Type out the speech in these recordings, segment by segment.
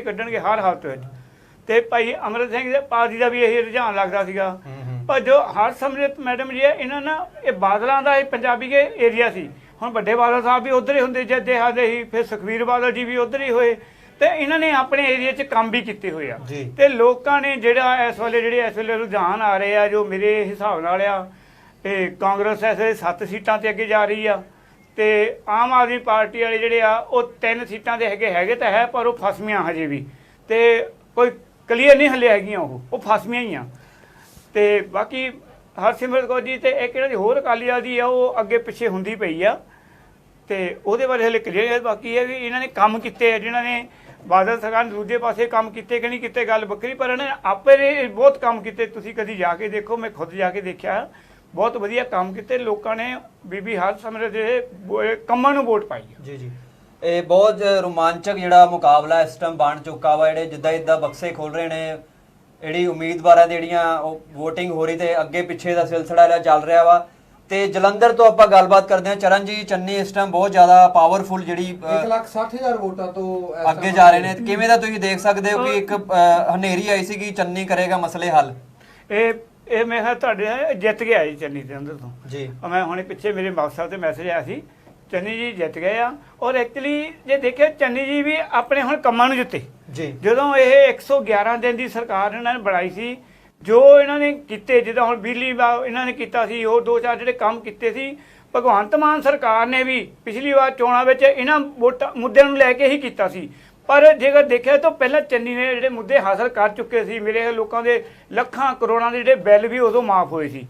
ਕੱਢਣਗੇ ਹਰ ਹਾਲਤ ਵਿੱਚ। ਤੇ ਭਾਈ ਅਮਰਿਤ ਸਿੰਘ ਦੇ ਪਾਰਟੀ ਦਾ ਵੀ ਇਹ ਰੁਝਾਨ ਲੱਗਦਾ ਸੀਗਾ। ਪਰ ਜੋ ਹਰਸਿਮਰਤ ਮੈਡਮ ਜੀ ਹੈ ਇਹਨਾਂ ਨਾ ਇਹ ਬਾਦਲਾਂ ਦਾ ਇਹ ਪੰਜਾਬੀ ਦੇ ਏਰੀਆ ਸੀ। ਹੁਣ ਵੱਡੇ ਬਾਦਲ ਸਾਹਿਬ ਵੀ ਉਧਰ ਹੀ ਹੁੰਦੇ ਜੱਦੇ ਹਾਦੇ ਹੀ ਫਿਰ ਸੁਖਵੀਰ ਬਾਦਲ ਜੀ ਵੀ ਉਧਰ ਹੀ ਹੋਏ। ਤੇ ਇਹਨਾਂ ਨੇ ਆਪਣੇ ਏਰੀਆ 'ਚ ਕੰਮ ਵੀ ਕੀਤੇ ਹੋਏ ਆ। ਜੀ। ਤੇ ਲੋਕਾਂ ਨੇ ਜਿਹੜਾ ਇਸ ਵੇਲੇ ਜਿਹੜੇ ਇਸ ਵੇਲੇ ਰੁਝਾਨ ਆ ਰਹੇ ਆ ਜੋ ਮੇਰੇ ਹਿਸਾਬ ਨਾਲ ਆ ਇਹ ਕਾਂਗਰਸ ਵੇਲੇ 7 ਸੀਟਾਂ ਤੇ ਅੱਗੇ ਜਾ ਰਹੀ ਆ। ਤੇ ਆਮ ਆਦਮੀ ਪਾਰਟੀ ਵਾਲੇ ਜਿਹੜੇ ਆ, ਉਹ ਤਿੰਨ ਸੀਟਾਂ ਦੇ ਹੈਗੇ ਹੈਗੇ ਤਾਂ ਹੈ, ਪਰ ਉਹ ਫਸਮੀਆਂ ਹਜੇ ਵੀ। ਤੇ ਕੋਈ ਕਲੀਅਰ ਨਹੀਂ ਹਲੇ ਹੈਗੀਆਂ ਉਹ ਉਹ ਫਸਮੀਆਂ ਹੀ ਆ। ਤੇ ਬਾਕੀ ਹਰਸਿਮਰਤ ਕੌਰ ਜੀ ਤੇ ਇੱਕ ਇਹਨਾਂ ਦੀ ਹੋਰ ਅਕਾਲੀ ਦਲ ਦੀ ਆ, ਉਹ ਅੱਗੇ ਪਿੱਛੇ ਹੁੰਦੀ ਪਈ ਆ। ਤੇ ਉਹਦੇ ਬਾਰੇ ਹਲੇ ਕਲੀਅਰ ਬਾਕੀ ਹੈ ਵੀ ਇਹਨਾਂ ਨੇ ਕੰਮ ਕੀਤੇ ਆ ਜਿਨ੍ਹਾਂ ਨੇ ਬਾਦਲ ਸਰਕਾਰ ਨੇ ਦੂਜੇ ਪਾਸੇ ਕੰਮ ਕੀਤੇ ਕਿ ਨਹੀਂ ਕੀਤੇ, ਗੱਲ ਵੱਖਰੀ, ਪਰ ਇਹਨਾਂ ਨੇ ਆਪੇ ਬਹੁਤ ਕੰਮ ਕੀਤੇ। ਤੁਸੀਂ ਕਦੀ ਜਾ ਕੇ ਦੇਖੋ, ਮੈਂ ਖੁਦ ਜਾ ਕੇ ਦੇਖਿਆ। ਬਹੁਤ ਵਧੀਆ ਕੰਮ ਕੀਤੇ ਲੋਕਾਂ ਨੇ ਬੀਬੀ ਹਰਸਿਮਰਤ ਦੇ ਵੋ- ਕੰਮਾਂ ਨੂੰ ਵੋਟ ਪਾਈ ਜੀ ਜੀ। ਇਹ ਬਹੁਤ ਰੋਮਾਂਚਕ ਜਿਹੜਾ ਮੁਕਾਬਲਾ ਇਸ ਟਾਈਮ ਬਣ ਚੁੱਕਾ ਵਾ ਜਿਹੜੇ ਜਿੱਦਾਂ ਜਿੱਦਾਂ ਬਕਸੇ ਖੋਲ ਰਹੇ ਨੇ ਜਿਹੜੀ ਉਮੀਦਵਾਰਾਂ ਦੀ ਜਿਹੜੀਆਂ ਉਹ VOTING ਹੋ ਰਹੀ ਤੇ ਅੱਗੇ ਪਿੱਛੇ ਦਾ ਸਿਲਸਿਲਾ ਜਿਹੜਾ ਚੱਲ ਰਿਹਾ ਵਾ। ਤੇ ਜਲੰਧਰ ਤੋਂ ਆਪਾਂ ਗੱਲਬਾਤ ਕਰਦੇ ਹਾਂ ਚਰਨਜੀਤ ਚੰਨੀ ਇਸ ਟਾਈਮ ਬਹੁਤ ਜ਼ਿਆਦਾ ਪਾਵਰਫੁਲ ਜਿਹੜੀ ਅ, 1 ਲੱਖ 60 ਹਜ਼ਾਰ ਵੋਟਾਂ ਤੋਂ ਅੱਗੇ ਜਾ ਰਹੇ ਨੇ। ਤੇ ਕਿਵੇਂ ਦਾ ਤੁਸੀਂ ਦੇਖ ਸਕਦੇ ਹੋ ਕਿ ਇੱਕ ਹਨੇਰੀ ਆਈ ਸੀ ਕਿ ਚੰਨੀ ਕਰੇਗਾ ਮਸਲੇ ਹੱਲ? ਇਹ ਇਹ ਮੈਂ ਕਿਹਾ ਤੁਹਾਡੇ ਜਿੱਤ ਗਿਆ ਜੀ ਚੰਨੀ ਦੇ ਅੰਦਰ ਤੋਂ। ਜੀ। ਆ ਮੈਂ ਹੁਣੇ ਪਿੱਛੇ ਮੇਰੇ ਮਾਸਟਰ ਤੇ ਮੈਸੇਜ ਆਇਆ ਸੀ ਚੰਨੀ ਜੀ ਜਿੱਤ ਗਏ ਆ। ਔਰ ਐਕਚੁਅਲੀ ਜੇ ਦੇਖਿਆ ਚੰਨੀ ਜੀ ਵੀ ਆਪਣੇ ਹੁਣ ਕੰਮਾਂ ਨੂੰ ਜਿੱਤੇ। ਜੀ। ਜਦੋਂ ਇਹ 111 ਦਿਨ ਦੀ ਸਰਕਾਰ ਇਹਨਾਂ ਨੇ ਬਣਾਈ ਸੀ ਜੋ ਇਹਨਾਂ ਨੇ ਕੀਤੇ ਜਿੱਦਾਂ ਹੁਣ ਬਿਜਲੀ ਦਾ ਇਹਨਾਂ ਨੇ ਕੀਤਾ ਸੀ ਉਹ ਦੋ ਚਾਰ ਜਿਹੜੇ ਕੰਮ ਕੀਤੇ ਸੀ ਭਗਵੰਤ ਮਾਨ ਸਰਕਾਰ ਨੇ ਵੀ ਪਿਛਲੀ ਵਾਰ ਚੋਣਾਂ ਵਿੱਚ ਇਹਨਾਂ ਵੋਟਾਂ ਮੁੱਦਿਆਂ ਨੂੰ ਲੈ ਕੇ ਹੀ ਕੀਤਾ ਸੀ। ਪਰ ਜੇਕਰ ਦੇਖਿਆ ਤਾਂ ਪਹਿਲਾਂ ਚੰਨੀ ਨੇ ਜਿਹੜੇ ਮੁੱਦੇ ਹਾਸਲ ਕਰ ਚੁੱਕੇ ਸੀ, ਮੇਰੇ ਲੋਕਾਂ ਦੇ ਲੱਖਾਂ ਕਰੋੜਾਂ ਦੇ ਜਿਹੜੇ ਬਿੱਲ ਵੀ ਉਦੋਂ ਮਾਫ ਹੋਏ ਸੀ।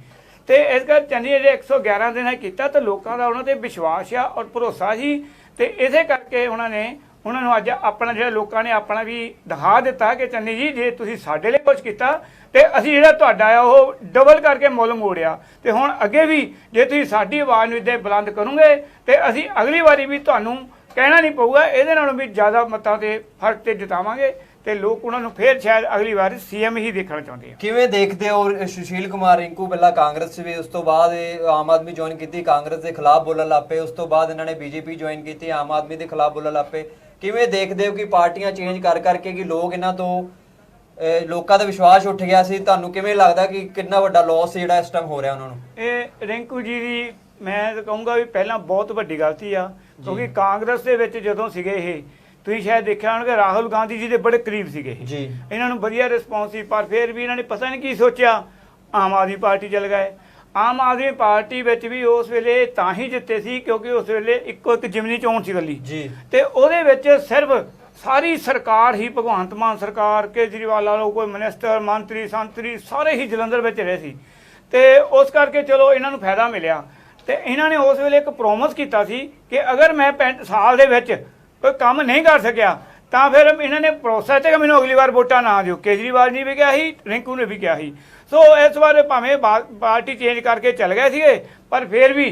ਤੇ ਇਸ ਕਰਕੇ ਚੰਨੀ ਨੇ ਜਿਹੜੇ 111 ਦਿਨ ਇਹ ਕੀਤਾ ਤਾਂ ਲੋਕਾਂ ਦਾ ਉਹਨਾਂ ਤੇ ਵਿਸ਼ਵਾਸ ਆ ਔਰ ਭਰੋਸਾ ਸੀ। ਤੇ ਇਸੇ ਕਰਕੇ ਉਹਨਾਂ ਨੇ, ਉਹਨਾਂ ਨੂੰ ਅੱਜ ਆਪਣਾ ਜਿਹੜਾ ਲੋਕਾਂ ਨੇ ਆਪਣਾ ਵੀ ਦਿਖਾ ਦਿੱਤਾ ਕਿ ਚੰਨੀ ਜੀ, ਜੇ ਤੁਸੀਂ ਸਾਡੇ ਲਈ ਕੁਝ ਕੀਤਾ, ਤੇ ਅਸੀਂ ਜਿਹੜਾ ਤੁਹਾਡਾ ਆ ਉਹ ਡਬਲ ਕਰਕੇ ਮੁੱਲ ਮੋੜਿਆ। ਤੇ ਹੁਣ ਅੱਗੇ ਵੀ ਜੇ ਤੁਸੀਂ ਸਾਡੀ ਆਵਾਜ਼ ਨੂੰ ਇੱਦਾਂ ਬੁਲੰਦ ਕਰੋਗੇ, ਤੇ ਅਸੀਂ ਅਗਲੀ ਵਾਰੀ ਵੀ ਤੁਹਾਨੂੰ ਕਹਿਣਾ ਨਹੀਂ ਪਊਗਾ ਇਹਦੇ ਨਾਲੋਂ ਵੀ ਜ਼ਿਆਦਾ ਮਤਾਂ ਤੇ ਫ਼ਰਕ ਤੇ ਜਿਤਾਵਾਂਗੇ ਤੇ ਲੋਕ ਉਹਨਾਂ ਨੂੰ ਫੇਰ ਸ਼ਾਇਦ ਅਗਲੀ ਵਾਰ ਸੀਐਮ ਹੀ ਦੇਖਣਾ ਚਾਹੁੰਦੇ ਆ। ਕਿਵੇਂ ਦੇਖਦੇ ਹੋ ਸੁਸ਼ੀਲ ਕੁਮਾਰ ਰਿੰਕੂ ਪਹਿਲਾਂ ਕਾਂਗਰਸ 'ਚ ਵੀ? ਉਸ ਤੋਂ ਬਾਅਦ ਇਹ ਆਮ ਆਦਮੀ ਜੁਆਇਨ ਕੀਤੀ ਕਾਂਗਰਸ ਦੇ ਖਿਲਾਫ ਬੋਲਣ ਲੱਪੇ ਉਸ ਤੋਂ ਬਾਅਦ ਇਹਨਾਂ ਨੇ ਬੀਜੇਪੀ ਜੁਆਇਨ ਕੀਤੀ ਆਮ ਆਦਮੀ ਦੇ ਖਿਲਾਫ ਬੋਲਣ ਲੱਪੇ ਕਿਵੇਂ ਦੇਖਦੇ ਹੋ ਕਿ ਪਾਰਟੀਆਂ ਚੇਂਜ ਕਰ ਕਰਕੇ ਕਿ ਲੋਕ ਇਹਨਾਂ ਤੋਂ ਲੋਕਾਂ ਦਾ ਵਿਸ਼ਵਾਸ ਉੱਠ ਗਿਆ ਸੀ? ਤੁਹਾਨੂੰ ਕਿਵੇਂ ਲੱਗਦਾ ਕਿ ਕਿੰਨਾ ਵੱਡਾ ਲਾਸ ਜਿਹੜਾ ਇਸ ਟਾਈਮ ਹੋ ਰਿਹਾ ਉਹਨਾਂ ਨੂੰ? ਇਹ ਰਿੰਕੂ ਜੀ ਦੀ ਮੈਂ ਤਾਂ ਕਹੂੰਗਾ ਵੀ ਪਹਿਲਾਂ ਬਹੁਤ ਵੱਡੀ ਗਲਤੀ ਆ ਕਿਉਂਕਿ ਕਾਂਗਰਸ ਦੇ ਵਿੱਚ ਜਦੋਂ ਸੀਗੇ ਇਹ ਤੁਸੀਂ ਸ਼ਾਇਦ ਦੇਖਿਆ ਹੋਣਗੇ ਰਾਹੁਲ ਗਾਂਧੀ ਜੀ ਦੇ ਬੜੇ ਕਰੀਬ ਸੀਗੇ ਇਹ। ਜੀ। ਇਹਨਾਂ ਨੂੰ ਵਧੀਆ ਰਿਸਪੌਂਸ ਸੀ ਪਰ ਫਿਰ ਵੀ ਇਹਨਾਂ ਨੇ ਪਤਾ ਨਹੀਂ ਕੀ ਸੋਚਿਆ ਆਮ ਆਦਮੀ ਪਾਰਟੀ ਚਲ ਗਏ। ਆਮ ਆਦਮੀ ਪਾਰਟੀ ਵਿੱਚ ਵੀ ਉਸ ਵੇਲੇ ਤਾਂ ਹੀ ਜਿੱਤੇ ਸੀ ਕਿਉਂਕਿ ਉਸ ਵੇਲੇ ਇੱਕੋ ਇੱਕ ਜਿਮਨੀ ਚੋਣ ਸੀ ਗੱਲੀ ਜੀ। ਤੇ ਉਹਦੇ ਵਿੱਚ ਸਿਰਫ ਸਾਰੀ ਸਰਕਾਰ ਹੀ ਭਗਵੰਤ ਮਾਨ ਸਰਕਾਰ ਕੇਜਰੀਵਾਲ ਵਾਲੋ ਕੋਈ ਮਿਨਿਸਟਰ ਮੰਤਰੀ ਸੰਤਰੀ ਸਾਰੇ ਹੀ ਜਲੰਧਰ ਵਿੱਚ ਰਹੇ ਸੀ। ਤੇ ਉਸ ਕਰਕੇ ਚਲੋ ਇਹਨਾਂ ਨੂੰ ਫਾਇਦਾ ਮਿਲਿਆ। ਤੇ ਇਹਨਾਂ ਨੇ ਉਸ ਵੇਲੇ ਇੱਕ ਪ੍ਰੋਮਿਸ ਕੀਤਾ ਸੀ ਕਿ ਅਗਰ ਮੈਂ 65 ਸਾਲ ਦੇ ਵਿੱਚ ਕੋਈ ਕੰਮ ਨਹੀਂ ਕਰ ਸਕਿਆ ਤਾਂ ਫਿਰ ਇਹਨਾਂ ਨੇ ਪ੍ਰੋਸੈਸ ਤੇ ਕਿ ਮੈਨੂੰ ਅਗਲੀ ਵਾਰ ਵੋਟਾਂ ਨਾ ਦਿਓ। ਕੇਜਰੀਵਾਲ ਜੀ ਵੀ ਕਿਹਾ ਸੀ ਰਿੰਕੂ ਨੇ ਵੀ ਕਿਹਾ ਸੀ। ਸੋ ਇਸ ਵਾਰ ਭਾਵੇਂ ਪਾਰਟੀ ਚੇਂਜ ਕਰਕੇ ਚੱਲ ਗਏ ਸੀਗੇ ਪਰ ਫਿਰ ਵੀ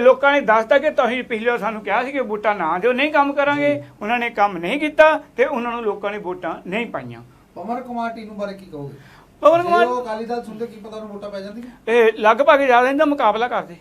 ਲੋਕਾਂ ਨੇ ਦੱਸਤਾ ਕਿ ਤੁਸੀਂ ਪਿਛਲੇ ਵਾਰ ਸਾਨੂੰ ਕਿਹਾ ਸੀ ਕਿ ਵੋਟਾਂ ਨਾ ਦਿਓ ਨਹੀਂ ਕੰਮ ਕਰਾਂਗੇ। ਉਹਨਾਂ ਨੇ ਕੰਮ ਨਹੀਂ ਕੀਤਾ ਤੇ ਉਹਨਾਂ ਨੂੰ ਲੋਕਾਂ ਨੇ ਵੋਟਾਂ ਨਹੀਂ ਪਾਈਆਂ। ਪਵਨ ਕੁਮਾਰ ਟੀਨੂ ਬਾਰੇ ਕੀ ਕਹੋਗੇ? ਪਵਨ ਜੇ ਕੁਮਾਰ ਉਹ ਅਕਾਲੀ ਦਲ ਸੁਣਦੇ ਕੀ ਪਤਾ ਨੂੰ ਵੋਟਾਂ ਪੈ ਜਾਂਦੀਆਂ? ਇਹ ਲਗਭਗ ਜ਼ਿਆਦਾ ਇਹਦਾ ਮੁਕਾਬਲਾ ਕਰਦੇ।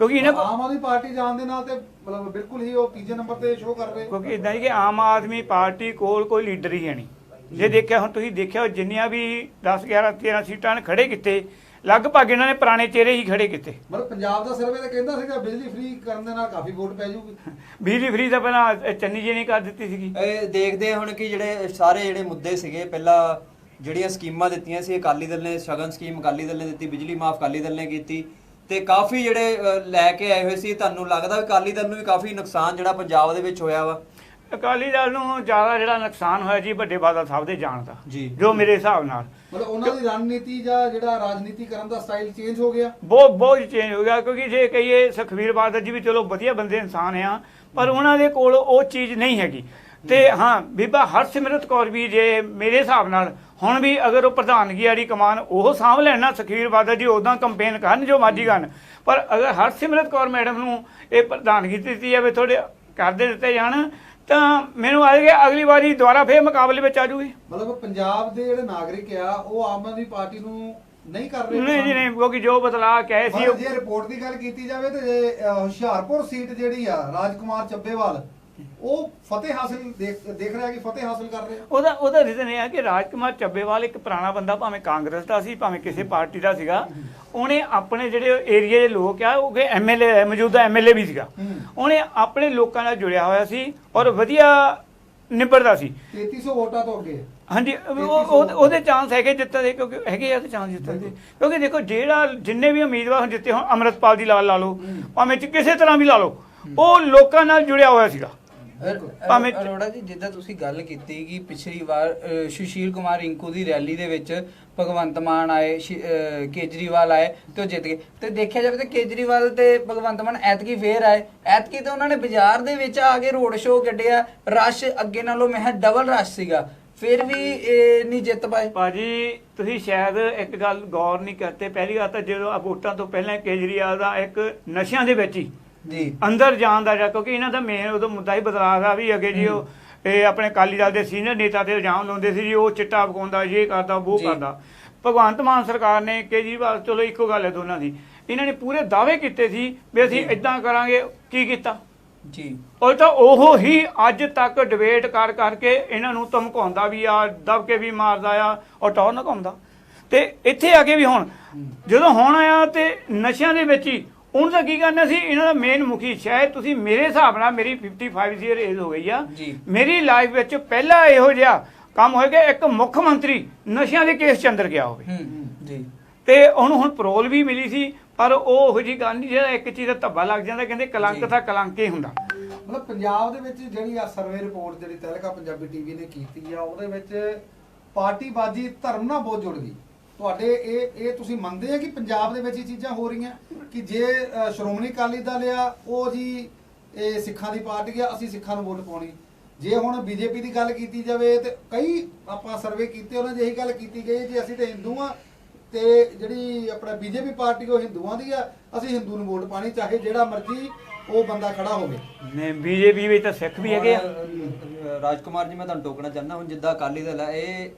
ਕਿਉਂਕਿ ਇਹਨਾਂ ਕੋਲ ਆਮ ਆਦਮੀ ਪਾਰਟੀ ਜਾਣ ਦੇ ਨਾਲ ਤੇ ਮਤਲਬ ਬਿਲਕੁਲ ਹੀ ਉਹ ਤੀਜੇ ਨੰਬਰ ਤੇ ਸ਼ੋਅ ਕਰ ਰਹੇ। ਕਿਉਂਕਿ ਇਦਾਂ ਕਿ ਆਮ ਆਦਮੀ ਪਾਰਟੀ ਕੋਲ ਕੋਈ ਲੀਡਰ ਹੀ ਹੈ ਨਹੀਂ। ਜੇ ਦੇਖਿਆ ਹੁਣ ਤੁਸੀਂ ਦੇਖਿਆ ਜਿੰਨੀਆਂ ਵੀ 10 11 13 ਸੀਟਾਂ ਨੇ ਖੜੇ ਕੀਤੇ ਲਗਭਗ ਇਹਨਾਂ ਨੇ ਪੁਰਾਣੇ ਚਿਹਰੇ ਹੀ ਖੜੇ ਕੀਤੇ। ਮਤਲਬ ਪੰਜਾਬ ਦਾ ਸਰਵੇ ਤਾਂ ਕਹਿੰਦਾ ਸੀਗਾ ਬਿਜਲੀ ਫ੍ਰੀ ਕਰਨ ਦੇ ਨਾਲ ਕਾਫੀ ਵੋਟ ਪੈ ਜਾਊਗੀ। ਬਿਜਲੀ ਫਰੀ ਤਾਂ ਪਹਿਲਾਂ ਚੰਨੀ ਜੀ ਨੇ ਕਰ ਦਿੱਤੀ ਸੀਗੀ। ਇਹ ਦੇਖਦੇ ਹੁਣ ਕਿ ਜਿਹੜੇ ਸਾਰੇ ਜਿਹੜੇ ਮੁੱਦੇ ਸੀਗੇ ਪਹਿਲਾਂ ਜਿਹੜੀਆਂ ਸਕੀਮਾਂ ਦਿੱਤੀਆਂ ਸੀ ਅਕਾਲੀ ਦਲ ਨੇ ਸ਼ਗਨ ਸਕੀਮ ਅਕਾਲੀ ਦਲ ਨੇ ਦਿੱਤੀ ਬਿਜਲੀ ਮਾਫ ਅਕਾਲੀ ਦਲ ਨੇ ਕੀਤੀ। ਤੇ ਕਾਫੀ ਜਿਹੜੇ ਲੈ ਕੇ ਆਏ ਹੋਏ ਸੀ ਤੁਹਾਨੂੰ ਲੱਗਦਾ ਅਕਾਲੀ ਦਲ ਨੂੰ ਵੀ ਕਾਫੀ ਨੁਕਸਾਨ ਜਿਹੜਾ ਪੰਜਾਬ ਦੇ ਵਿੱਚ ਹੋਇਆ ਵਾ? ਅਕਾਲੀ ਦਲ ਨੂੰ ਜ਼ਿਆਦਾ ਜਿਹੜਾ ਨੁਕਸਾਨ ਹੋਇਆ ਜੀ ਵੱਡੇ ਬਾਦਲ ਸਾਹਿਬ ਦੇ ਜਾਣ ਦਾ ਜੀ। ਜੋ ਮੇਰੇ ਹਿਸਾਬ ਨਾਲ। ਮਤਲਬ ਉਹਨਾਂ ਦੀ ਰਣਨੀਤੀ ਜਾਂ ਜਿਹੜਾ ਰਾਜਨੀਤੀ ਕਰਨ ਦਾ ਸਟਾਈਲ ਚੇਂਜ ਹੋ ਗਿਆ? ਬਹੁਤ ਬਹੁਤ ਚੇਂਜ ਹੋ ਗਿਆ ਕਿਉਂਕਿ ਜੇ ਕਹੀਏ ਸੁਖਵੀਰ ਬਾਦਲ ਜੀ ਵੀ ਚਲੋ ਵਧੀਆ ਬੰਦੇ ਇਨਸਾਨ ਆ ਪਰ ਉਹਨਾਂ ਦੇ ਕੋਲ ਉਹ ਚੀਜ਼ ਨਹੀਂ ਹੈਗੀ। ਤੇ ਹਾਂ ਬੀਬਾ ਹਰਸਿਮਰਤ ਕੌਰ ਵੀ ਜੇ ਮੇਰੇ ਹਿਸਾਬ ਨਾਲ ਹੁਣ ਵੀ ਅਗਰ ਉਹ ਪ੍ਰਧਾਨਗੀ ਵਾਲੀ ਕਮਾਨ ਉਹ ਸਾਂਭ ਲੈਣ ਨਾ ਸੁਖਵੀਰ ਬਾਦਲ ਜੀ ਉਦਾਂ ਕੰਪੇਨ ਕਰਨ ਜੋ ਮਰਜ਼ੀ ਕਰਨ ਪਰ ਅਗਰ ਹਰਸਿਮਰਤ ਕੌਰ ਮੈਡਮ ਨੂੰ ਇਹ ਪ੍ਰਧਾਨਗੀ ਦਿੱਤੀ ਜਾਵੇ ਥੋੜੇ ਕਰਦੇ ਦਿੱਤੇ ਜਾਣ ਤਾਂ ਮੈਨੂੰ ਆ ਗਿਆ ਅਗਲੀ ਵਾਰੀ ਦੁਬਾਰਾ ਫੇਰ ਮੁਕਾਬਲੇ ਵਿੱਚ ਆ ਜੂਗੀ। ਮਤਲਬ ਪੰਜਾਬ ਦੇ ਜਿਹੜੇ ਨਾਗਰਿਕ ਆ ਉਹ ਆਮ ਆਦਮੀ ਪਾਰਟੀ ਨੂੰ ਨਹੀਂ ਕਰ ਰਹੇ ਨਹੀਂ ਜੀ ਨਹੀਂ ਕਿਉਂਕਿ ਜੋ ਬਦਲਾਅ ਕਹੇ ਸੀ ਜੇ ਰਿਪੋਰਟ ਦੀ ਗੱਲ ਕੀਤੀ ਜਾਵੇ ਤੇ ਹੁਸ਼ਿਆਰਪੁਰ ਸੀਟ ਜਿਹੜੀ ਆ ਰਾਜਕੁਮਾਰ ਚੱਬੇਵਾਲ ਉਹ ਫਤਿਹ ਹਾਸਲ ਦੇਖ ਦੇਖ ਰਿਹਾ ਕਿ ਫਤਿਹ ਹਾਸਲ ਕਰ ਰਿਹਾ। ਉਹਦਾ ਉਹਦਾ ਰੀਜ਼ਨ ਇਹ ਹੈ ਕਿ ਰਾਜਕੁਮਾਰ ਚੱਬੇਵਾਲ ਇੱਕ ਪੁਰਾਣਾ ਬੰਦਾ ਭਾਵੇਂ ਕਾਂਗਰਸ ਦਾ ਸੀ ਭਾਵੇਂ ਕਿਸੇ ਪਾਰਟੀ ਦਾ ਸੀਗਾ ਉਹਨੇ ਆਪਣੇ ਜਿਹੜੇ ਏਰੀਆ ਦੇ ਲੋਕ ਆ ਉਹ ਐਮਐਲਏ ਮੌਜੂਦਾ ਐਮਐਲਏ ਵੀ ਸੀਗਾ। ਉਹਨੇ ਆਪਣੇ ਲੋਕਾਂ ਨਾਲ ਜੁੜਿਆ ਹੋਇਆ ਸੀ ਔਰ ਵਧੀਆ ਨਿਬੜਦਾ ਸੀ। 3300 ਵੋਟਾਂ ਤੋਂ ਅੱਗੇ। ਹਾਂਜੀ ਉਹ- ਉਹ- ਉਹਦੇ ਚਾਂਸ ਹੈਗੇ ਜਿੱਤਣ ਦੇ ਕਿਉਂਕਿ ਹੈਗੇ ਆ ਤੇ ਚਾਂਸ ਜਿੱਤਣ ਦੇ। ਕਿਉਂਕਿ ਦੇਖੋ ਜਿਹੜਾ ਜਿੰਨੇ ਵੀ ਉਮੀਦਵਾਰ ਹੁਣ ਜਿੱਤੇ ਹੁਣ ਅਮਰਤਪਾਲ ਦੀ ਲਾ ਲਾ ਲਓ ਭਾਵੇਂ ਕਿਸੇ ਤਰ੍ਹਾਂ ਵੀ ਲਾ ਲਓ ਉਹ ਲੋਕਾਂ ਨਾਲ ਜੁੜਿਆ ਹੋਇਆ ਸੀਗਾ। ਭਾਵੇਂ- ਅਰ- ਅਰੋੜਾ ਜੀ ਜਿੱਦਾਂ ਤੁਸੀਂ ਗੱਲ ਕੀਤੀ ਕਿ ਪਿਛਲੀ ਵਾਰ ਸੁਸ਼ੀਲ ਕੁਮਾਰ ਰਿੰਕੂ ਦੀ ਰੈਲੀ ਦੇ ਵਿੱਚ ਭਗਵੰਤ ਮਾਨ ਆਏ ਸ਼ੀ- ਕੇਜਰੀਵਾਲ ਆਏ ਤੇ ਉਹ ਜਿੱਤ ਗਏ। ਤੇ ਦੇਖਿਆ ਜਾਵੇ ਤਾਂ ਕੇਜਰੀਵਾਲ ਤੇ ਭਗਵੰਤ ਮਾਨ ਐਤਕੀ ਫੇਰ ਆਏ। ਐਤਕੀ ਤਾਂ ਉਹਨਾਂ ਨੇ ਬਾਜ਼ਾਰ ਦੇ ਵਿੱਚ ਆ ਕੇ ਰੋਡ ਸ਼ੋਅ ਕੱਢਿਆ। ਰਸ਼ ਅੱਗੇ ਨਾਲੋਂ ਮੈਂ ਡਬਲ ਰਸ਼ ਸੀਗਾ। ਫਿਰ ਵੀ ਇਹ ਨਹੀਂ ਜਿੱਤ ਪਾਏ। ਭਾਜੀ ਤੁਸੀਂ ਸ਼ਾਇਦ ਇੱਕ ਗੱਲ ਗੌਰ ਨਹੀਂ ਕਰਤੇ। ਪਹਿਲੀ ਗੱਲ ਤਾਂ ਜਦੋਂ ਆ ਵੋਟਾਂ ਤੋਂ ਪਹਿਲਾਂ ਕੇਜਰੀਵਾਲ ਦਾ ਇੱਕ ਨਸ਼ਿਆਂ ਦੇ ਵਿੱਚ ਹੀ ਜੀ। ਅੰਦਰ ਜਾਣ ਦਾ ਜਾਂ ਕਿਉਂਕਿ ਇਹਨਾਂ ਦਾ ਮੇਨ ਉਦੋਂ ਮੁੱਦਾ ਹੀ ਬਦਲਾਅ ਦਾ ਵੀ ਅੱਗੇ ਜੀ ਉਹ ਇਹ ਆਪਣੇ ਅਕਾਲੀ ਦਲ ਦੇ ਸੀਨੀਅਰ ਨੇਤਾ ਤੇ ਇਲਜ਼ਾਮ ਲਾਉਂਦੇ ਸੀ ਜੀ ਉਹ ਚਿੱਟਾ ਪਕਾਉਂਦਾ ਇਹ ਕਰਦਾ ਉਹ। ਕਰਦਾ। ਭਗਵੰਤ ਮਾਨ ਸਰਕਾਰ ਨੇ ਕੇਜਰੀਵਾਲ ਚਲੋ ਇੱਕੋ ਗੱਲ ਹੈ ਦੋਨਾਂ ਦੀ। ਇਹਨਾਂ ਨੇ ਪੂਰੇ ਦਾਅਵੇ ਕੀਤੇ ਸੀ ਵੀ ਅਸੀਂ ਇਦਾਂ ਕਰਾਂਗੇ ਕੀ ਕੀਤਾ? ਜੀ। ਉਲਟਾ ਉਹ ਹੀ ਅੱਜ ਤੱਕ ਡਿਬੇਟ ਕਰ ਕਰਕੇ ਇਹਨਾਂ ਨੂੰ ਧਮਕਾਉਂਦਾ ਵੀ ਆ ਦਬ ਕੇ ਵੀ ਮਾਰਦਾ ਆ ਔਰ ਟੌਰ ਨਕਾਉਂਦਾ ਤੇ ਇੱਥੇ ਆ ਕੇ ਵੀ ਹੁਣ ਜਦੋਂ ਹੁਣ ਆਇਆ ਤੇ ਨਸ਼ਿਆਂ ਦੇ ਵਿੱਚ ਹੀ ਉਹਨਾਂ ਦਾ ਕੀ ਕਰਨਾ ਸੀ ਇਹਨਾਂ ਦਾ ਮੇਨ ਮੁਖੀ ਸ਼ਾਇਦ ਤੁਸੀਂ ਮੇਰੇ ਹਿਸਾਬ ਨਾਲ ਮੇਰੀ 55 ਈਅਰ ਏਜ ਹੋ ਗਈ ਆ। ਜੀ। ਮੇਰੀ ਲਾਈਫ ਵਿੱਚ ਪਹਿਲਾ ਇਹੋ ਜਿਹਾ ਕੰਮ ਹੋਏਗਾ ਇੱਕ ਮੁੱਖ ਮੰਤਰੀ ਨਸ਼ਿਆਂ ਦੇ ਕੇਸ ਚ ਅੰਦਰ ਗਿਆ ਹੋਵੇ। ਜੀ। ਤੇ ਉਹਨੂੰ ਹੁਣ ਪਰੋਲ ਵੀ ਮਿਲੀ ਸੀ ਪਰ ਉਹ ਉਹੋ ਜੀ ਗੱਲ ਨਹੀਂ ਜਿਹੜਾ ਇੱਕ ਚੀਜ਼ ਦਾ ਧੱਬਾ ਲੱਗ ਜਾਂਦਾ ਕਹਿੰਦੇ ਕਲੰਕ। ਤਾਂ ਕਲੰਕ ਹੀ ਹੁੰਦਾ। ਮਤਲਬ ਪੰਜਾਬ ਦੇ ਵਿੱਚ ਜਿਹੜੀ ਆ ਸਰਵੇ ਰਿਪੋਰਟ ਜਿਹੜੀ ਤਹਿਲਕਾ ਪੰਜਾਬੀ ਟੀਵੀ ਨੇ ਕੀਤੀ ਆ ਉਹਦੇ ਵਿੱਚ ਪਾਰਟੀਬਾਜ਼ੀ ਧਰਮ ਨਾਲ ਬਹੁਤ ਜੁੜ ਗਈ। ਤੁਹਾਡੇ ਇਹ ਇਹ ਤੁਸੀਂ ਮੰਨਦੇ ਆ ਕਿ ਪੰਜਾਬ ਦੇ ਵਿੱਚ ਇਹ ਚੀਜ਼ਾਂ ਹੋ ਰਹੀਆਂ? ਕਿ ਜੇ ਸ਼੍ਰੋਮਣੀ ਅਕਾਲੀ ਦਲ ਆ ਉਹ ਜੀ ਇਹ ਸਿੱਖਾਂ ਦੀ ਪਾਰਟੀ ਆ ਅਸੀਂ ਸਿੱਖਾਂ ਨੂੰ ਵੋਟ ਪਾਉਣੀ। ਜੇ ਹੁਣ ਬੀਜੇਪੀ ਦੀ ਗੱਲ ਕੀਤੀ ਜਾਵੇ ਤੇ ਕਈ ਆਪਾਂ ਸਰਵੇ ਕੀਤੇ ਉਹਨਾਂ ਇਹੀ ਗੱਲ ਕੀਤੀ ਗਈ ਜੇ ਅਸੀਂ ਤੇ ਹਿੰਦੂ ਆ ਤੇ ਜਿਹੜੀ ਆਪਣਾ ਬੀਜੇਪੀ ਪਾਰਟੀ ਉਹ ਹਿੰਦੂਆਂ ਦੀ ਆ ਅਸੀਂ ਹਿੰਦੂ ਨੂੰ ਵੋਟ ਪਾਣੀ ਚਾਹੇ ਜਿਹੜਾ ਮਰਜ਼ੀ ਉਹ ਬੰਦਾ ਖੜਾ ਹੋਵੇ। ਨੇ ਬੀਜੇਪੀ ਵਿੱਚ ਤਾਂ ਸਿੱਖ ਵੀ ਹੈਗੇ ਆ। ਰਾਜਕੁਮਾਰ ਜੀ ਮੈਂ ਤੁਹਾਨੂੰ ਟੋਕਣਾ ਚਾਹੁੰਦਾ ਹੁਣ ਜਿੱਦਾਂ ਅਕਾਲੀ ਦਲ ਹੈ ਇਹ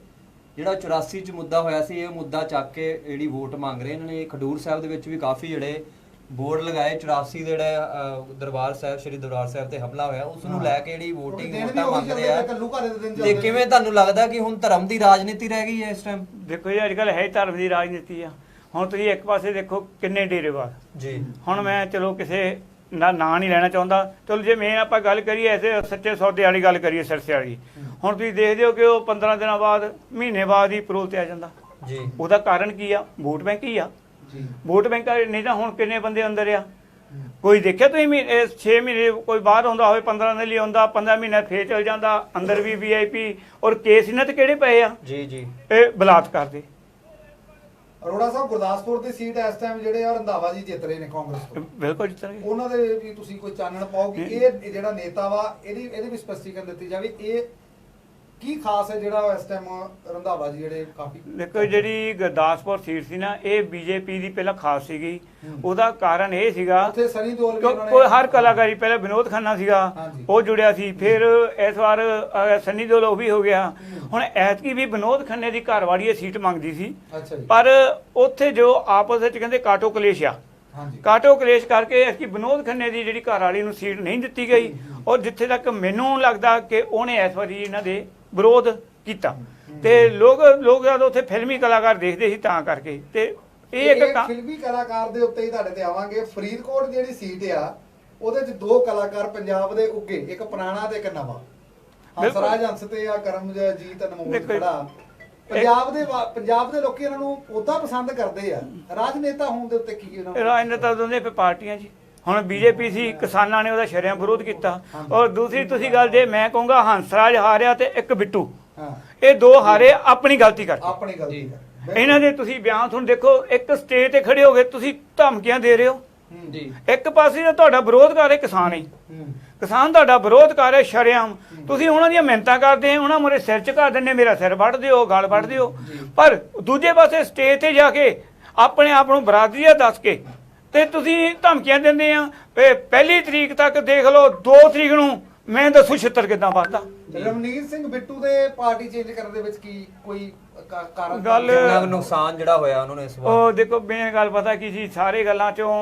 ਜਿਹੜਾ 84 ਚ ਮੁੱਦਾ ਹੋਇਆ ਸੀ ਇਹ ਮੁੱਦਾ ਚੱਕ ਕੇ ਜਿਹੜੀ ਵੋਟ ਮੰਗ ਰਹੇ ਇਹਨਾਂ ਨੇ ਖਡੂਰ ਸਾਹਿਬ ਦੇ ਵਿੱਚ ਵੀ ਕਾਫੀ ਜਿਹੜੇ ਬੋਰਡ ਲਗਾਏ 84 ਦੇ ਜਿਹੜੇ ਦਰਬਾਰ ਸਾਹਿਬ ਸ੍ਰੀ ਦਰਬਾਰ ਸਾਹਿਬ ਤੇ ਹਮਲਾ ਹੋਇਆ ਉਸ ਨੂੰ ਲੈ ਕੇ ਜਿਹੜੀ VOTING ਦਿਨ ਵੀ ਵੋਟਾਂ ਉਹੀ ਮੰਗਦੇ ਆ। ਤੇ ਕਿਵੇਂ ਤੁਹਾਨੂੰ ਲੱਗਦਾ ਕਿ ਹੁਣ ਧਰਮ ਦੀ ਰਾਜਨੀਤੀ ਰਹਿ ਗਈ ਹੈ ਇਸ ਟਾਈਮ ਦੇਖੋ ਜੀ ਅੱਜ ਕੱਲ ਹੈ ਹੀ ਧਰਮ ਦੀ ਰਾਜਨੀਤੀ ਆ। ਹੁਣ ਤੁਸੀਂ ਇੱਕ ਪਾਸੇ ਦੇਖੋ ਕਿੰਨੇ ਡੇਰੇਵਾਦ ਜੀ। ਹੁਣ ਮੈਂ ਚਲੋ ਕਿਸੇ ਦਾ ਨਾਂ ਨਹੀਂ ਲੈਣਾ ਚਾਹੁੰਦਾ। ਚਲੋ ਜੇ ਮੇਨ ਆਪਾਂ ਗੱਲ ਕਰੀਏ ਐਸੇ ਸੱਚੇ ਸੌਦੇ ਵਾਲੀ ਗੱਲ ਕਰੀਏ ਸਰਸੇ ਵਾਲੀ। ਹੁਣ ਤੁਸੀਂ ਦੇਖਦੇ ਹੋ ਕਿ ਉਹ 15 ਦਿਨਾਂ ਬਾਅਦ ਮਹੀਨੇ ਬਾਅਦ ਹੀ ਪਰੋਲ ਤੇ ਆ ਜਾਂਦਾ। ਜੀ। ਉਹਦਾ ਕਾਰਨ ਕੀ ਆ? ਵੋਟ ਬੈਂਕ ਹੀ ਆ। ਜੀ। ਵੋਟ ਬੈਂਕਾਂ ਨਹੀਂ ਤਾਂ ਹੁਣ ਕਿੰਨੇ ਬੰਦੇ ਅੰਦਰ ਆ? ਕੋਈ ਦੇਖਿਆ ਤੁਸੀਂ 6 ਮਹੀਨੇ ਕੋਈ ਬਾਹਰ ਆਉਂਦਾ ਹੋਵੇ 15 ਦਿਨ ਲਈ ਆਉਂਦਾ 15 ਮਹੀਨੇ ਫੇਰ ਚਲ ਜਾਂਦਾ ਅੰਦਰ ਵੀ ਵੀਆਈਪੀ ਔਰ ਕੇਸ ਇਹਨਾਂ ਤੇ ਕਿਹੜੇ ਪਏ ਆ? ਜੀ ਜੀ। ਇਹ ਬਲਾਤਕਾਰ ਦੇ। ਅਰੋੜਾ ਸਾਹਿਬ ਗੁਰਦਾਸਪੁਰ ਦੀ ਸੀਟ ਇਸ ਟਾਈਮ ਜਿਹੜੇ ਆ ਰੰਧਾਵਾ ਜੀ ਜਿੱਤ ਰਹੇ ਨੇ ਕਾਂਗਰਸ ਤੋਂ। ਬਿਲਕੁਲ ਜਿੱਤਣਗੇ ਉਹਨਾਂ ਦੇ ਵੀ ਤੁਸੀਂ ਕੋਈ ਚਾਨਣ ਪਾਓ ਕਿ ਇਹ ਜਿਹੜਾ ਨੇਤਾ ਵਾ ਇਹਦੀ ਇਹਦੀ ਵੀ ਸਪਸ਼ਟੀਕਰਨ ਦਿੱਤੀ ਜਾਵੇ ਇਹ ਕੀ ਖਾਸ ਹੈ ਜਿਹੜਾ ਇਸ ਟਾਈਮ ਰੰਧਾਵਾ ਜੀ ਜਿਹੜੇ ਕਾਫੀ ਦੇਖੋ ਜਿਹੜੀ ਗੁਰਦਾਸਪੁਰ ਸੀਟ ਸੀ ਨਾ ਇਹ ਬੀਜੇਪੀ ਦੀ ਪਹਿਲਾਂ ਖਾਸ ਸੀਗੀ। ਉਹਦਾ ਕਾਰਨ ਇਹ ਸੀਗਾ ਉੱਥੇ ਸਨੀ ਦਿਓਲ ਵੀ ਉਹਨਾਂ ਨੇ ਕੋਈ ਹਰ ਕਲਾਕਾਰੀ ਪਹਿਲਾਂ ਵਿਨੋਦ ਖੰਨਾ ਸੀਗਾ। ਉਹ ਜੁੜਿਆ ਸੀ। ਫਿਰ ਇਸ ਵਾਰ ਸੰਨੀ ਦਿਓਲ ਉਹ ਵੀ ਹੋ ਗਿਆ। ਹੁਣ ਐਤਕੀ ਵੀ ਵਿਨੋਦ ਖੰਨੇ ਦੀ ਘਰਵਾੜੀ ਇਹ ਸੀਟ ਮੰਗਦੀ ਸੀ। ਪਰ ਉੱਥੇ ਜੋ ਆਪਸ ਵਿੱਚ ਕਹਿੰਦੇ ਕਾਟੋ ਕਲੇਸ਼ ਆ। ਕਾਟੋ ਕਲੇਸ਼ ਕਰਕੇ ਅਸੀਂ ਵਿਨੋਦ ਖੰਨੇ ਦੀ ਜਿਹੜੀ ਘਰਵਾਲੀ ਨੂੰ ਸੀਟ ਨਹੀਂ ਦਿੱਤੀ ਗਈ। ਔਰ ਜਿੱਥੇ ਤੱਕ ਮੈਨੂੰ ਲੱਗਦਾ ਕਿ ਉਹਨੇ ਇਸ ਵਾਰੀ ਇਹਨਾਂ ਦੇ ਵਿਰੋਧ ਕੀਤਾ। ਤੇ ਲੋਕ ਲੋਕ ਜਦ ਉੱਥੇ ਫਿਲਮੀ ਕਲਾਕਾਰ ਦੇਖਦੇ ਸੀ ਤਾਂ ਕਰਕੇ। ਤੇ ਇਹ ਇੱਕ ਫਿਲਮੀ ਕਲਾਕਾਰ ਦੇ ਉੱਤੇ ਹੀ ਤੁਹਾਡੇ ਤੇ ਆਵਾਂਗੇ। ਫਰੀਦਕੋਟ ਜਿਹੜੀ ਸੀਟ ਆ ਉਹਦੇ ਚ ਦੋ ਕਲਾਕਾਰ ਪੰਜਾਬ ਦੇ ਉੱਗੇ ਇੱਕ ਪੁਰਾਣਾ ਤੇ ਇੱਕ ਨਵਾਂ। ਹੰਸਰਾਜ ਹੰਸ ਤੇ ਆ ਕਰਮਜੀਤ ਅਨਮੋਲ ਖੜਾ। ਪੰਜਾਬ ਦੇ ਪੰਜਾਬ ਦੇ ਲੋਕੀ ਇਹਨਾਂ ਨੂੰ ਉਦਾਂ ਪਸੰਦ ਕਰਦੇ ਆ। ਰਾਜਨੇਤਾ ਹੋਣ ਦੇ ਉੱਤੇ ਕੀ ਇਹਨਾਂ ਰਾਜਨੇਤਾ ਦੋਨੇ ਪਾਰਟੀਆਂ ਜੀ। ਹੁਣ ਬੀਜੇਪੀ ਸੀ ਕਿਸਾਨਾਂ ਨੇ ਉਹਦਾ ਸ਼ਰਿਆਂ ਵਿਰੋਧ ਕੀਤਾ। ਔਰ ਦੂਸਰੀ ਤੁਸੀਂ ਗੱਲ ਜੇ ਮੈਂ ਕਹੂੰਗਾ ਹੰਸਰਾਜ ਹਾਰਿਆ ਤੇ ਇੱਕ ਬਿੱਟੂ। ਹਾਂ। ਇਹ ਦੋ ਹਾਰੇ ਆਪਣੀ ਗਲਤੀ ਕਰਕੇ। ਆਪਣੀ ਗਲਤੀ ਇਹਨਾਂ ਦੇ ਤੁਸੀਂ ਬਿਆਨ ਤੁਹਾਨੂੰ ਦੇਖੋ ਇੱਕ ਸਟੇਜ ਤੇ ਖੜੇ ਹੋ ਗਏ ਤੁਸੀਂ ਧਮਕੀਆਂ ਦੇ ਰਹੇ ਹੋ। ਹੂੰ। ਜੀ। ਇੱਕ ਪਾਸੇ ਤਾਂ ਤੁਹਾਡਾ ਵਿਰੋਧ ਕਰ ਰਹੇ ਕਿਸਾਨ ਹੀ। ਹੂੰ। ਕਿਸਾਨ ਤੁਹਾਡਾ ਵਿਰੋਧ ਕਰ ਰਿਹਾ ਸ਼ਰਿਆਮ। ਤੁਸੀਂ ਉਹਨਾਂ ਦੀਆਂ ਮਿਹਨਤਾਂ ਕਰਦੇ ਆ ਉਹਨਾਂ ਮੋਰੇ ਸਿਰ ਝੁਕਾ ਦਿੰਦੇ ਮੇਰਾ ਸਿਰ ਵੱਢ ਦਿਓ ਗਲ ਵੱਢ ਦਿਓ। ਪਰ ਦੂਜੇ ਪਾਸੇ ਸਟੇਜ ਤੇ ਜਾ ਕੇ ਆਪਣੇ ਆਪ ਨੂੰ ਬਰਾਦਰੀਆ ਦੱਸ ਕੇ ਤੇ ਤੁਸੀਂ ਧਮਕੀਆਂ ਦਿੰਦੇ ਆ ਵੀ ਪਹਿਲੀ ਤਰੀਕ ਤੱਕ ਦੇਖ ਲਓ 2 ਤਰੀਕ ਨੂੰ ਮੈਂ ਦੱਸੂ ਛਿੱਤਰ ਕਿਦਾਂ ਵੱਧਦਾ। ਰਮਨੀਤ ਸਿੰਘ ਬਿੱਟੂ ਦੇ ਪਾਰਟੀ ਚੇਂਜ ਕਰਨ ਦੇ ਵਿੱਚ ਕੀ ਕੋਈ ਕਾ- ਕਾਰਨ? ਗੱਲ- ਕਿੰਨਾ ਕੁ ਨੁਕਸਾਨ ਜਿਹੜਾ ਹੋਇਆ ਉਹਨਾਂ ਨੂੰ ਇਸ ਵਾਰ। ਉਹ ਦੇਖੋ ਮੇਨ ਗੱਲ ਪਤਾ ਕੀ ਸੀ ਸਾਰੇ ਗੱਲਾਂ ਚੋਂ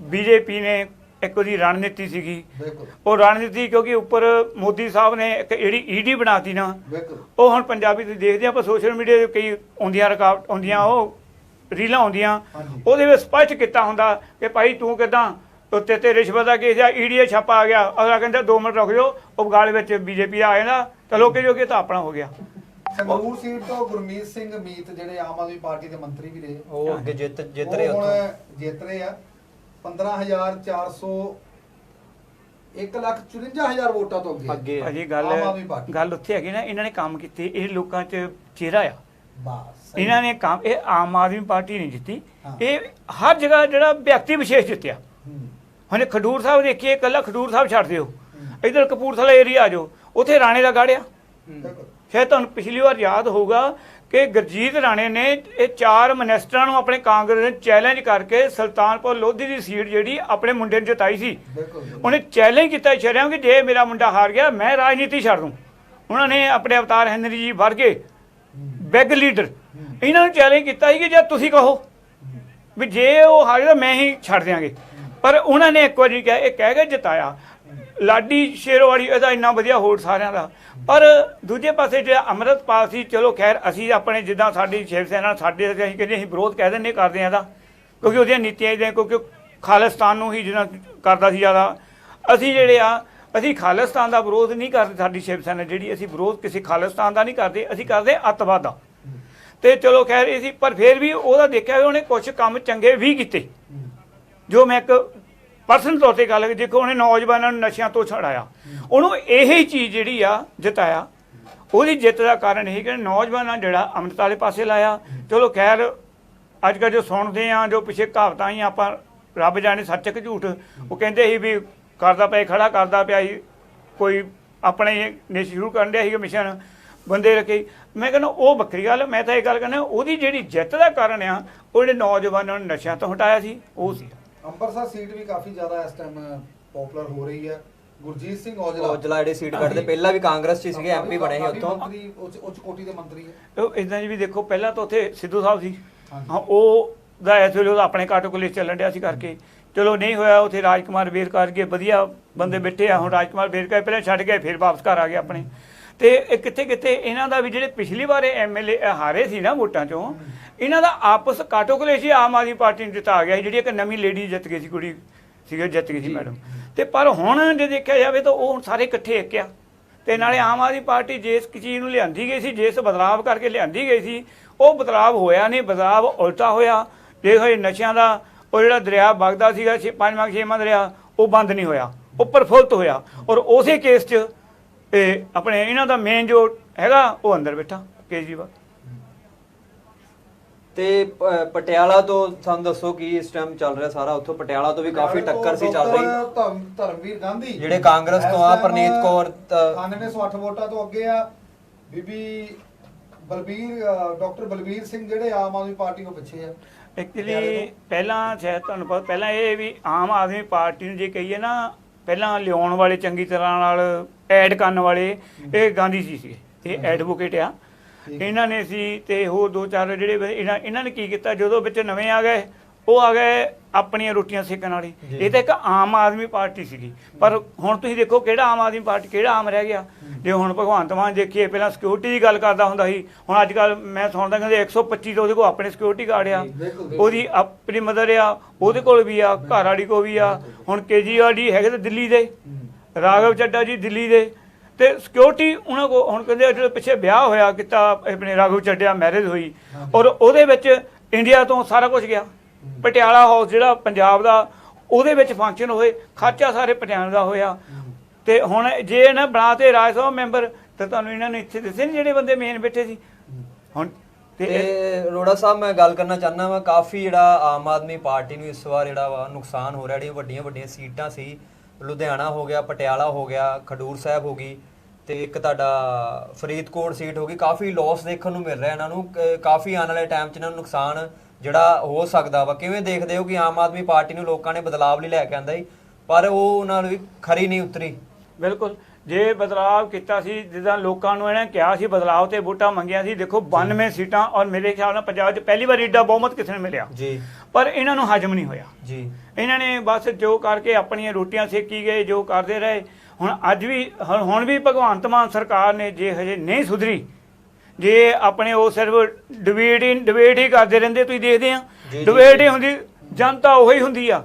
ਬੀਜੇਪੀ ਨੇ ਇੱਕ ਉਹਦੀ ਰਣਨੀਤੀ ਸੀਗੀ। ਬਿਲਕੁਲ। ਉਹ ਰਣਨੀਤੀ ਕਿਉਂਕਿ ਉੱਪਰ ਮੋਦੀ ਸਾਹਿਬ ਨੇ ਇੱਕ ਜਿਹੜੀ ਈਡੀ ਬਣਾਤੀ ਨਾ ਬਿਲਕੁਲ। ਉਹ ਹੁਣ ਪੰਜਾਬੀ ਤੁਸੀਂ ਦੇਖਦੇ ਆ ਆਪਾਂ ਸੋਸ਼ਲ ਮੀਡੀਆ ਤੇ ਕਈ ਆਉਂਦੀਆਂ ਰਕਾਵਟ ਆਉਂਦੀਆਂ ਉਹ ਰੀਲਾਂ ਆਉਂਦੀਆਂ। ਉਹਦੇ ਵਿੱਚ ਸਪਸ਼ਟ ਕੀਤਾ ਹੁੰਦਾ ਕਿ ਭਾਈ ਤੂੰ ਕਿਦਾਂ ਉੱਤੇ ਤੇ ਰਿਸ਼ਵਤ ਦਾ ਕੇਸ ਆ ਈਡੀ ਛਾਪਾ ਆ ਗਿਆ ਅਗਲਾ ਕਹਿੰਦਾ 2 ਮਿੰਟ ਰੁਕ ਜਾਓ ਉਹ ਗਾਲ ਵਿੱਚ ਬੀਜੇਪੀ ਆ ਜਾਂਦਾ ਤਾਂ ਲੋਕੇ ਜੋਗੇ ਤਾਂ ਆਪਣਾ ਹੋ ਗਿਆ। ਸੰਗਰੂਰ ਸੀਟ ਤੋਂ ਗੁਰਮੀਤ ਸਿੰਘ ਮੀਤ ਜਿਹੜੇ ਆਮ ਆਦਮੀ ਪਾਰਟੀ ਦੇ ਮੰਤਰੀ ਵੀ ਰਹੇ। ਉਹ ਅੱਗੇ ਜਿੱਤ ਜਿੱਤ ਰਹੇ ਹੁਣ ਉੱਥੋਂ। ਜਿੱਤ ਰਹੇ ਆ। 15400 1,54,000 ਵੋਟਾਂ ਤੋਂ ਅੱਗੇ ਅੱਗੇ ਗੱਲ। ਗੱਲ ਉੱਥੇ ਹੈਗੀ ਨਾ ਇਹਨਾਂ ਨੇ ਕੰਮ ਕੀਤੇ ਇਹ ਲੋਕਾਂ 'ਚ ਚਿਹਰਾ ਆ। ਬਸ। ਇਹਨਾਂ ਨੇ ਕੰਮ ਇਹ ਆਮ ਆਦਮੀ ਪਾਰਟੀ ਨਹੀਂ ਜਿੱਤੀ। ਇਹ ਹਰ ਜਗ੍ਹਾ ਜਿਹੜਾ ਵਿਅਕਤੀ ਵਿਸ਼ੇਸ਼ ਜਿੱਤਿਆ। ਹੁਣ ਖਡੂਰ ਸਾਹਿਬ ਦੇਖੀਏ ਕੱਲਾ ਖਡੂਰ ਸਾਹਿਬ ਛੱਡ ਦਿਓ। ਇਧਰ ਕਪੂਰਥਲਾ ਏਰੀਆ ਆ ਜਾਓ ਉੱਥੇ ਰਾਣੇ ਦਾ ਗਾੜਿਆ। ਸ਼ਾਇਦ ਤੁਹਾਨੂੰ ਪਿਛਲੀ ਵਾਰ ਯਾਦ ਹੋਊਗਾ ਕਿ ਗੁਰਜੀਤ ਰਾਣੇ ਨੇ ਇਹ ਚਾਰ ਮਿਨਿਸਟਰਾਂ ਨੂੰ ਆਪਣੇ ਕਾਂਗਰਸ ਨੇ ਚੈਲੰਜ ਕਰਕੇ ਸੁਲਤਾਨਪੁਰ ਲੋਧੀ ਦੀ ਸੀਟ ਜਿਹੜੀ ਆਪਣੇ ਮੁੰਡੇ ਨੂੰ ਜਿਤਾਈ ਸੀ। ਉਹਨੇ ਚੈਲੰਜ ਕੀਤਾ ਸ਼ਰਿਆਮ ਕਿ ਜੇ ਮੇਰਾ ਮੁੰਡਾ ਹਾਰ ਗਿਆ ਮੈਂ ਰਾਜਨੀਤੀ ਛੱਡ ਦੂੰ। ਉਹਨਾਂ ਨੇ ਆਪਣੇ ਅਵਤਾਰ ਹੈਨਰੀ ਜੀ ਵਰਗੇ ਬੈਗ ਲੀਡਰ ਇਹਨਾਂ ਨੂੰ ਚੈਲੰਜ ਕੀਤਾ ਸੀ ਕਿ ਜੇ ਤੁਸੀਂ ਕਹੋ ਵੀ ਜੇ ਉਹ ਹਾਰੇ ਤਾਂ ਮੈਂ ਹੀ ਛੱਡ ਦਿਆਂਗੇ। ਪਰ ਉਹਨਾਂ ਨੇ ਇੱਕ ਵਾਰੀ ਕਿਹਾ, ਇਹ ਕਹਿ ਕੇ ਜਿਤਾਇਆ। ਲਾਡੀ ਸ਼ੇਰਵਾੜੀ ਇਹਦਾ ਇੰਨਾ ਵਧੀਆ ਹੋੜ ਸਾਰਿਆਂ ਦਾ। ਪਰ ਦੂਜੇ ਪਾਸੇ ਜਿਹੜਾ ਅੰਮ੍ਰਿਤਪਾਲ ਸੀ, ਚਲੋ ਖੈਰ, ਅਸੀਂ ਆਪਣੇ ਜਿੱਦਾਂ ਸਾਡੀ ਸ਼ਿਵ ਸੈਨਾ, ਸਾਡੇ ਅਸੀਂ ਕਹਿੰਦੇ, ਅਸੀਂ ਵਿਰੋਧ ਕਹਿ ਦਿੰਦੇ ਕਰਦੇ ਆ ਇਹਦਾ ਕਿਉਂਕਿ ਉਹਦੀਆਂ ਨੀਤੀਆਂ ਜਿਹੜੀਆਂ ਕਿਉਂਕਿ ਉਹ ਖਾਲਿਸਤਾਨ ਨੂੰ ਹੀ ਜਿਹੜਾ ਕਰਦਾ ਸੀ ਜ਼ਿਆਦਾ। ਅਸੀਂ ਜਿਹੜੇ ਆ, ਅਸੀਂ ਖਾਲਿਸਤਾਨ ਦਾ ਵਿਰੋਧ ਨਹੀਂ ਕਰਦੇ ਸਾਡੀ ਸ਼ਿਵ ਸੈਨਾ, ਜਿਹੜੀ ਅਸੀਂ ਵਿਰੋਧ ਕਿਸੇ ਖਾਲਿਸਤਾਨ ਦਾ ਨਹੀਂ ਕਰਦੇ, ਅਸੀਂ ਕਰਦੇ ਅੱਤਵਾਦ ਦਾ। ਤੇ ਚਲੋ ਖੈਰ ਇਹ ਸੀ, ਪਰ ਫਿਰ ਵੀ ਉਹਦਾ ਦੇਖਿਆ ਉਹਨੇ ਕੁਝ ਕੰਮ ਚੰਗੇ ਵੀ ਕੀਤੇ। ਜੋ ਮੈਂ ਇੱਕ ਪਰਸਨਲ ਤੌਰ ਤੇ ਗੱਲ ਦੇਖੋ ਉਹਨੇ ਨੌਜਵਾਨਾਂ ਨੂੰ ਨਸ਼ਿਆਂ ਤੋਂ ਛਡਾਇਆ। ਉਹਨੂੰ ਇਹੀ ਚੀਜ਼ ਜਿਹੜੀ ਆ, ਜਿਤਾਇਆ। ਉਹਦੀ ਜਿੱਤ ਦਾ ਕਾਰਨ ਇਹ ਕਿ ਨੌਜਵਾਨਾਂ ਜਿਹੜਾ ਅੰਮ੍ਰਿਤ ਵਾਲੇ ਪਾਸੇ ਲਾਇਆ। ਚਲੋ ਖੈਰ ਅੱਜ ਕੱਲ੍ਹ ਜੋ ਸੁਣਦੇ ਆ, ਜੋ ਪਿੱਛੇ ਕਹਾਵਤਾਂ ਹੀ ਆਪਾਂ ਰੱਬ ਜਾਣੇ ਸੱਚ ਕਿ ਝੂਠ, ਉਹ ਕਹਿੰਦੇ ਸੀ ਵੀ ਕਰਦਾ ਪਿਆ, ਖੜਾ ਕਰਦਾ ਪਿਆ ਸੀ। ਕੋਈ ਆਪਣੇ ਨੇ ਸ਼ੁਰੂ ਕਰਨ ਡਿਆ ਸੀ ਮਿਸ਼ਨ ਬੰਦੇ ਰੱਖੇ। ਮੈਂ ਕਹਿੰਦਾ ਉਹ ਵੱਖਰੀ ਗੱਲ ਮੈਂ ਤਾਂ ਇਹ ਗੱਲ ਕਹਿੰਦਾ ਉਹਦੀ ਜਿਹੜੀ ਜਿੱਤ ਦਾ ਕਾਰਨ ਆ ਉਹ ਜਿਹੜੇ ਨੌਜਵਾਨਾਂ ਨੂੰ ਨਸ਼ਿਆਂ ਤੋਂ ਹਟਾਇਆ ਸੀ ਉਹ ਸੀ। ਅੰਮ੍ਰਿਤਸਰ ਸੀਟ ਵੀ ਕਾਫੀ ਜ਼ਿਆਦਾ ਇਸ ਟਾਈਮ ਪਪੂਲਰ ਹੋ ਰਹੀ ਹੈ। ਗੁਰਜੀਤ ਸਿੰਘ ਔਜਲਾ। ਔਜਲਾ ਜਿਹੜੇ ਸੀਟ ਕੱਢਦੇ ਪਹਿਲਾਂ ਵੀ ਕਾਂਗਰਸ 'ਚ ਸੀਗੇ ਐਮਪੀ ਬਣੇ ਸੀ ਉੱਥੋਂ। ਉੱਚ ਕੋਟੀ ਦੇ ਮੰਤਰੀ ਹੈ। ਉਹ ਇਦਾਂ ਜੀ ਵੀ ਦੇਖੋ ਪਹਿਲਾਂ ਤਾਂ ਉੱਥੇ ਸਿੱਧੂ ਸਾਹਿਬ ਸੀ। ਹਾਂ ਉਹ ਦਾ ਇਸ ਵੇਲੇ ਉਹਦਾ ਆਪਣੇ ਕਾਟੋ ਕੋਲੇ ਚੱਲਣ ਡਿਆ ਸੀ ਕਰਕੇ। ਚਲੋ ਨਹੀਂ ਹੋਇਆ ਉੱਥੇ ਰਾਜਕੁਮਾਰ ਵੇਰ ਕਰਕੇ ਵਧੀਆ ਬੰਦੇ ਬੈਠੇ ਆ ਹੁਣ ਰਾਜਕੁਮਾਰ ਵੇਰ ਕਰਕੇ ਪਹਿਲਾਂ ਛੱਡ ਗਏ ਫਿਰ ਵਾਪਸ ਘਰ ਆ ਗਏ ਆਪਣੇ। ਤੇ ਇਹ ਕਿੱਥੇ ਕਿੱਥੇ ਇਹਨਾਂ ਦਾ ਵੀ ਜਿਹੜੇ ਪਿਛਲੀ ਵਾਰੇ ਐਮਐਲਏ ਹਾਰੇ ਸੀ ਨਾ ਵੋਟਾਂ ਚੋਂ ਇਹਨਾਂ ਦਾ ਆਪਸ ਕਾਟੋ ਕੋਲੇ ਸੀ ਆਮ ਆਦਮੀ ਪਾਰਟੀ ਨੂੰ ਜਿਤਾ ਗਿਆ ਸੀ ਜਿਹੜੀ ਇੱਕ ਨਵੀਂ ਲੇਡੀ ਜਿੱਤ ਗਈ ਸੀ ਕੁੜੀ ਸੀਗੀ ਜਿੱਤ ਗਈ ਸੀ ਮੈਡਮ। ਤੇ ਪਰ ਹੁਣ ਜੇ ਦੇਖਿਆ ਜਾਵੇ ਤਾਂ ਉਹ ਸਾਰੇ ਇਕੱਠੇ ਇੱਕ ਆ। ਤੇ ਨਾਲੇ ਆਮ ਆਦਮੀ ਪਾਰਟੀ ਜਿਸ ਚੀਜ਼ ਨੂੰ ਲਿਆਂਦੀ ਗਈ ਸੀ ਜਿਸ ਬਦਲਾਵ ਕਰਕੇ ਲਿਆਂਦੀ ਗਈ ਸੀ ਉਹ ਬਦਲਾਵ ਹੋਇਆ ਨਹੀਂ ਬਦਲਾਵ ਉਲਟਾ ਹੋਇਆ। ਦੇਖੋ ਇਹ ਨਸ਼ਿਆਂ ਦਾ ਉਹ ਜਿਹੜਾ ਦਰਿਆ ਵਗਦਾ ਸੀਗਾ ਛੇ- ਪੰਜਵਾਂ ਛੇਵਾਂ ਦਰਿਆ ਉਹ ਬੰਦ ਨਹੀਂ ਹੋਇਆ ਉਹ ਪ੍ਰਫੁੱਲਤ ਹੋਇਆ। ਔਰ ਉਸੇ ਕੇਸ 'ਚ ਇਹ ਆਪਣੇ ਇਹਨਾਂ ਦਾ ਮੇਨ ਜੋ ਹੈਗਾ ਉਹ ਅੰਦਰ ਬੈਠਾ ਕੇਜਰੀਵਾਲ। ਤੇ ਪ- ਪਟਿਆਲਾ ਤੋਂ ਸਾਨੂੰ ਦੱਸੋ ਕੀ ਇਸ ਟਾਈਮ ਚੱਲ ਰਿਹਾ ਸਾਰਾ। ਉੱਥੋਂ ਪਟਿਆਲਾ ਤੋਂ ਵੀ ਕਾਫੀ ਟੱਕਰ ਸੀ ਚੱਲ ਰਹੀ। ਡਾਕਟਰ ਧਰਮ- ਧਰਮਵੀਰ ਗਾਂਧੀ। ਜਿਹੜੇ ਕਾਂਗਰਸ ਤੋਂ ਆ, ਇਸ time ਪ੍ਰਨੀਤ ਕੌਰ ਤਾਂ- 9808 ਵੋਟਾਂ ਤੋਂ ਅੱਗੇ ਆ। ਬੀਬੀ ਬਲਬੀਰ ਅ, ਡਾਕਟਰ ਬਲਬੀਰ ਸਿੰਘ ਜਿਹੜੇ ਆਮ ਆਦਮੀ ਪਾਰਟੀ ਤੋਂ ਪਿੱਛੇ ਆ। ਪਟਿਆਲੇ ਐਕਚੁਅਲੀ ਤੋਂ। ਪਹਿਲਾਂ ਸ਼ਾਇਦ ਤੁਹਾਨੂੰ ਪਤਾ ਪਹਿਲਾਂ ਇਹ ਵੀ ਆਮ ਆਦਮੀ ਪਾਰਟੀ ਨੂੰ ਜੇ ਕਹੀਏ ਨਾ ਪਹਿਲਾਂ ਲਿਆਉਣ ਵਾਲੇ ਚੰਗੀ ਤਰ੍ਹਾਂ ਨਾਲ ਐਡ ਕਰਨ ਵਾਲੇ ਇਹ ਗਾਂਧੀ ਜੀ ਸੀ ਇਹ ਐਡਵੋਕੇਟ ਆ। ਇਹਨਾਂ ਨੇ ਸੀ ਤੇ ਹੋਰ ਦੋ ਚਾਰ ਜਿਹੜੇ ਇਹਨਾਂ ਇਹਨਾਂ ਨੇ ਕੀ ਕੀਤਾ ਜਦੋਂ ਵਿੱਚ ਨਵੇਂ ਆ ਗਏ ਉਹ ਆ ਗਏ ਆਪਣੀਆਂ ਰੋਟੀਆਂ ਸੇਕਣ ਵਾਲੀ। ਇਹ ਤਾਂ ਇੱਕ ਆਮ ਆਦਮੀ ਪਾਰਟੀ ਸੀਗੀ। ਪਰ ਹੁਣ ਤੁਸੀਂ ਦੇਖੋ ਕਿਹੜਾ ਆਮ ਆਦਮੀ ਪਾਰਟੀ ਕਿਹੜਾ ਆਮ ਰਹਿ ਗਿਆ। ਜੇ ਹੁਣ ਭਗਵੰਤ ਮਾਨ ਦੇਖੀਏ ਪਹਿਲਾਂ ਸਿਕਿਉਰਿਟੀ ਦੀ ਗੱਲ ਕਰਦਾ ਹੁੰਦਾ ਸੀ। ਹੁਣ ਅੱਜ ਕੱਲ ਮੈਂ ਸੁਣਦਾ ਕਹਿੰਦੇ 125 ਤੋਂ ਉਹਦੇ ਕੋਲ ਆਪਣੇ ਸਿਕਿਉਰਿਟੀ ਗਾਰਡ ਆ। ਉਹਦੀ ਆਪਣੀ ਮਦਰ ਆ ਉਹਦੇ ਕੋਲ ਵੀ ਆ ਘਰ ਵਾਲੀ ਕੋ ਵੀ ਆ। ਹੁਣ ਕੇਜੀਵਾਲ ਜੀ ਹੈਗੇ ਤੇ ਦਿੱਲੀ ਦੇ। ਰਾਘਵ ਚੱਡਾ ਜੀ ਦਿੱਲੀ ਦੇ। ਤੇ ਸਿਕਿਉਰਿਟੀ ਉਹਨਾਂ ਕੋ ਹੁਣ ਕਹਿੰਦੇ ਜਿਹੜੇ ਪਿੱਛੇ ਵਿਆਹ ਹੋਇਆ ਕਿਤਾ ਆਪਣੇ ਰਾਘਵ ਚੱਡਿਆ ਮੈਰਿਜ ਹੋਈ ਔਰ ਉਹਦੇ ਵਿੱਚ ਇੰਡੀਆ ਤੋਂ ਸਾਰਾ ਕੁਝ ਗਿਆ। ਪਟਿਆਲਾ ਹਾਊਸ ਜਿਹੜਾ ਪੰਜਾਬ ਦਾ ਉਹਦੇ ਵਿੱਚ ਫੰਕਸ਼ਨ ਹੋਏ ਖਰਚਾ ਸਾਰੇ ਪਟਿਆਲਾ ਦਾ ਹੋਇਆ। ਤੇ ਹੁਣ ਜੇ ਇਹਨਾਂ ਬਣਾ ਤੇ ਰਾਜ ਸਭਾ ਮੈਂਬਰ ਤੇ ਤੁਹਾਨੂੰ ਇਹਨਾਂ ਨੇ ਇੱਥੇ ਦੱਸੇ ਨੀ ਜਿਹੜੇ ਬੰਦੇ ਮੇਨ ਬੈਠੇ ਸੀ। ਹੁਣ ਤੇ ਅਰੋੜਾ ਸਾਹਿਬ ਮੈਂ ਗੱਲ ਕਰਨਾ ਚਾਹੁੰਦਾ ਵਾਂ ਕਾਫੀ ਜਿਹੜਾ ਆਮ ਆਦਮੀ ਪਾਰਟੀ ਨੂੰ ਇਸ ਵਾਰ ਜਿਹੜਾ ਵਾ ਨੁਕਸਾਨ ਹੋ ਰਿਹਾ ਜਿਹੜੀਆਂ ਵੱਡੀਆਂ ਵੱਡੀਆਂ ਸੀਟਾਂ ਸੀ ਲੁਧਿਆਣਾ ਹੋ ਗਿਆ ਪਟਿਆਲਾ ਹੋ ਗਿਆ ਖਡੂਰ ਸਾਹਿਬ ਹੋ ਗਈ ਤੇ ਇੱਕ ਤੁਹਾਡਾ ਫਰੀਦਕੋਟ ਸੀਟ ਹੋ ਗਈ ਕਾਫੀ ਲਾਸ ਦੇਖਣ ਨੂੰ ਮਿਲ ਰਿਹਾ ਇਹਨਾਂ ਨੂੰ ਕਾਫੀ ਆਉਣ ਵਾਲੇ ਟਾਈਮ 'ਚ ਇਹਨਾਂ ਨੂੰ ਨੁਕਸਾਨ ਜਿਹੜਾ ਹੋ ਸਕਦਾ ਵਾ ਕਿਵੇਂ ਦੇਖਦੇ ਹੋ ਕਿ ਆਮ ਆਦਮੀ ਪਾਰਟੀ ਨੂੰ ਲੋਕਾਂ ਨੇ ਬਦਲਾਵ ਲਈ ਲੈ ਕੇ ਆਂਦਾ ਸੀ ਪਰ ਉਹ ਉਹਨਾਂ ਨੂੰ ਵੀ ਖਰੀ ਨਹੀਂ ਉਤਰੀ। ਬਿਲਕੁਲ ਜੇ ਬਦਲਾਵ ਕੀਤਾ ਸੀ ਜਿੱਦਾਂ ਲੋਕਾਂ ਨੂੰ ਇਹਨੇ ਕਿਹਾ ਸੀ ਬਦਲਾਵ ਤੇ ਵੋਟਾਂ ਮੰਗੀਆਂ ਸੀ ਦੇਖੋ 92 ਸੀਟਾਂ ਔਰ ਮੇਰੇ ਖਿਆਲ ਨਾਲ ਪੰਜਾਬ 'ਚ ਪਹਿਲੀ ਵਾਰ ਏਡਾ ਬਹੁਮਤ ਕਿਸੇ ਨੂੰ ਮਿਲਿਆ। ਜੀ। ਪਰ ਇਹਨਾਂ ਨੂੰ ਹਜਮ ਨਹੀਂ ਹੋਇਆ। ਜੀ। ਇਹਨਾਂ ਨੇ ਬਸ ਜੋ ਕਰਕੇ ਆਪਣੀਆਂ ਰੋਟੀਆਂ ਸੇਕੀ ਗਏ ਜੋ ਕਰਦੇ ਰਹੇ। ਹੁਣ ਅੱਜ ਵੀ ਹੁਣ ਵੀ ਭਗਵੰਤ ਮਾਨ ਸਰਕਾਰ ਨੇ ਜੇ ਹਜੇ ਨਹੀਂ ਸੁਧਰੀ ਜੇ ਆਪਣੇ ਉਹ ਸਿਰਫ ਡਿਬੇਟ ਹੀ ਡਿਬੇਟ ਹੀ ਕਰਦੇ ਰਹਿੰਦੇ ਤੁਸੀਂ ਦੇਖਦੇ ਆ ਡਿਬੇਟ ਹੀ ਹੁੰਦੀ ਜਨਤਾ ਉਹੀ ਹੁੰਦੀ ਆ।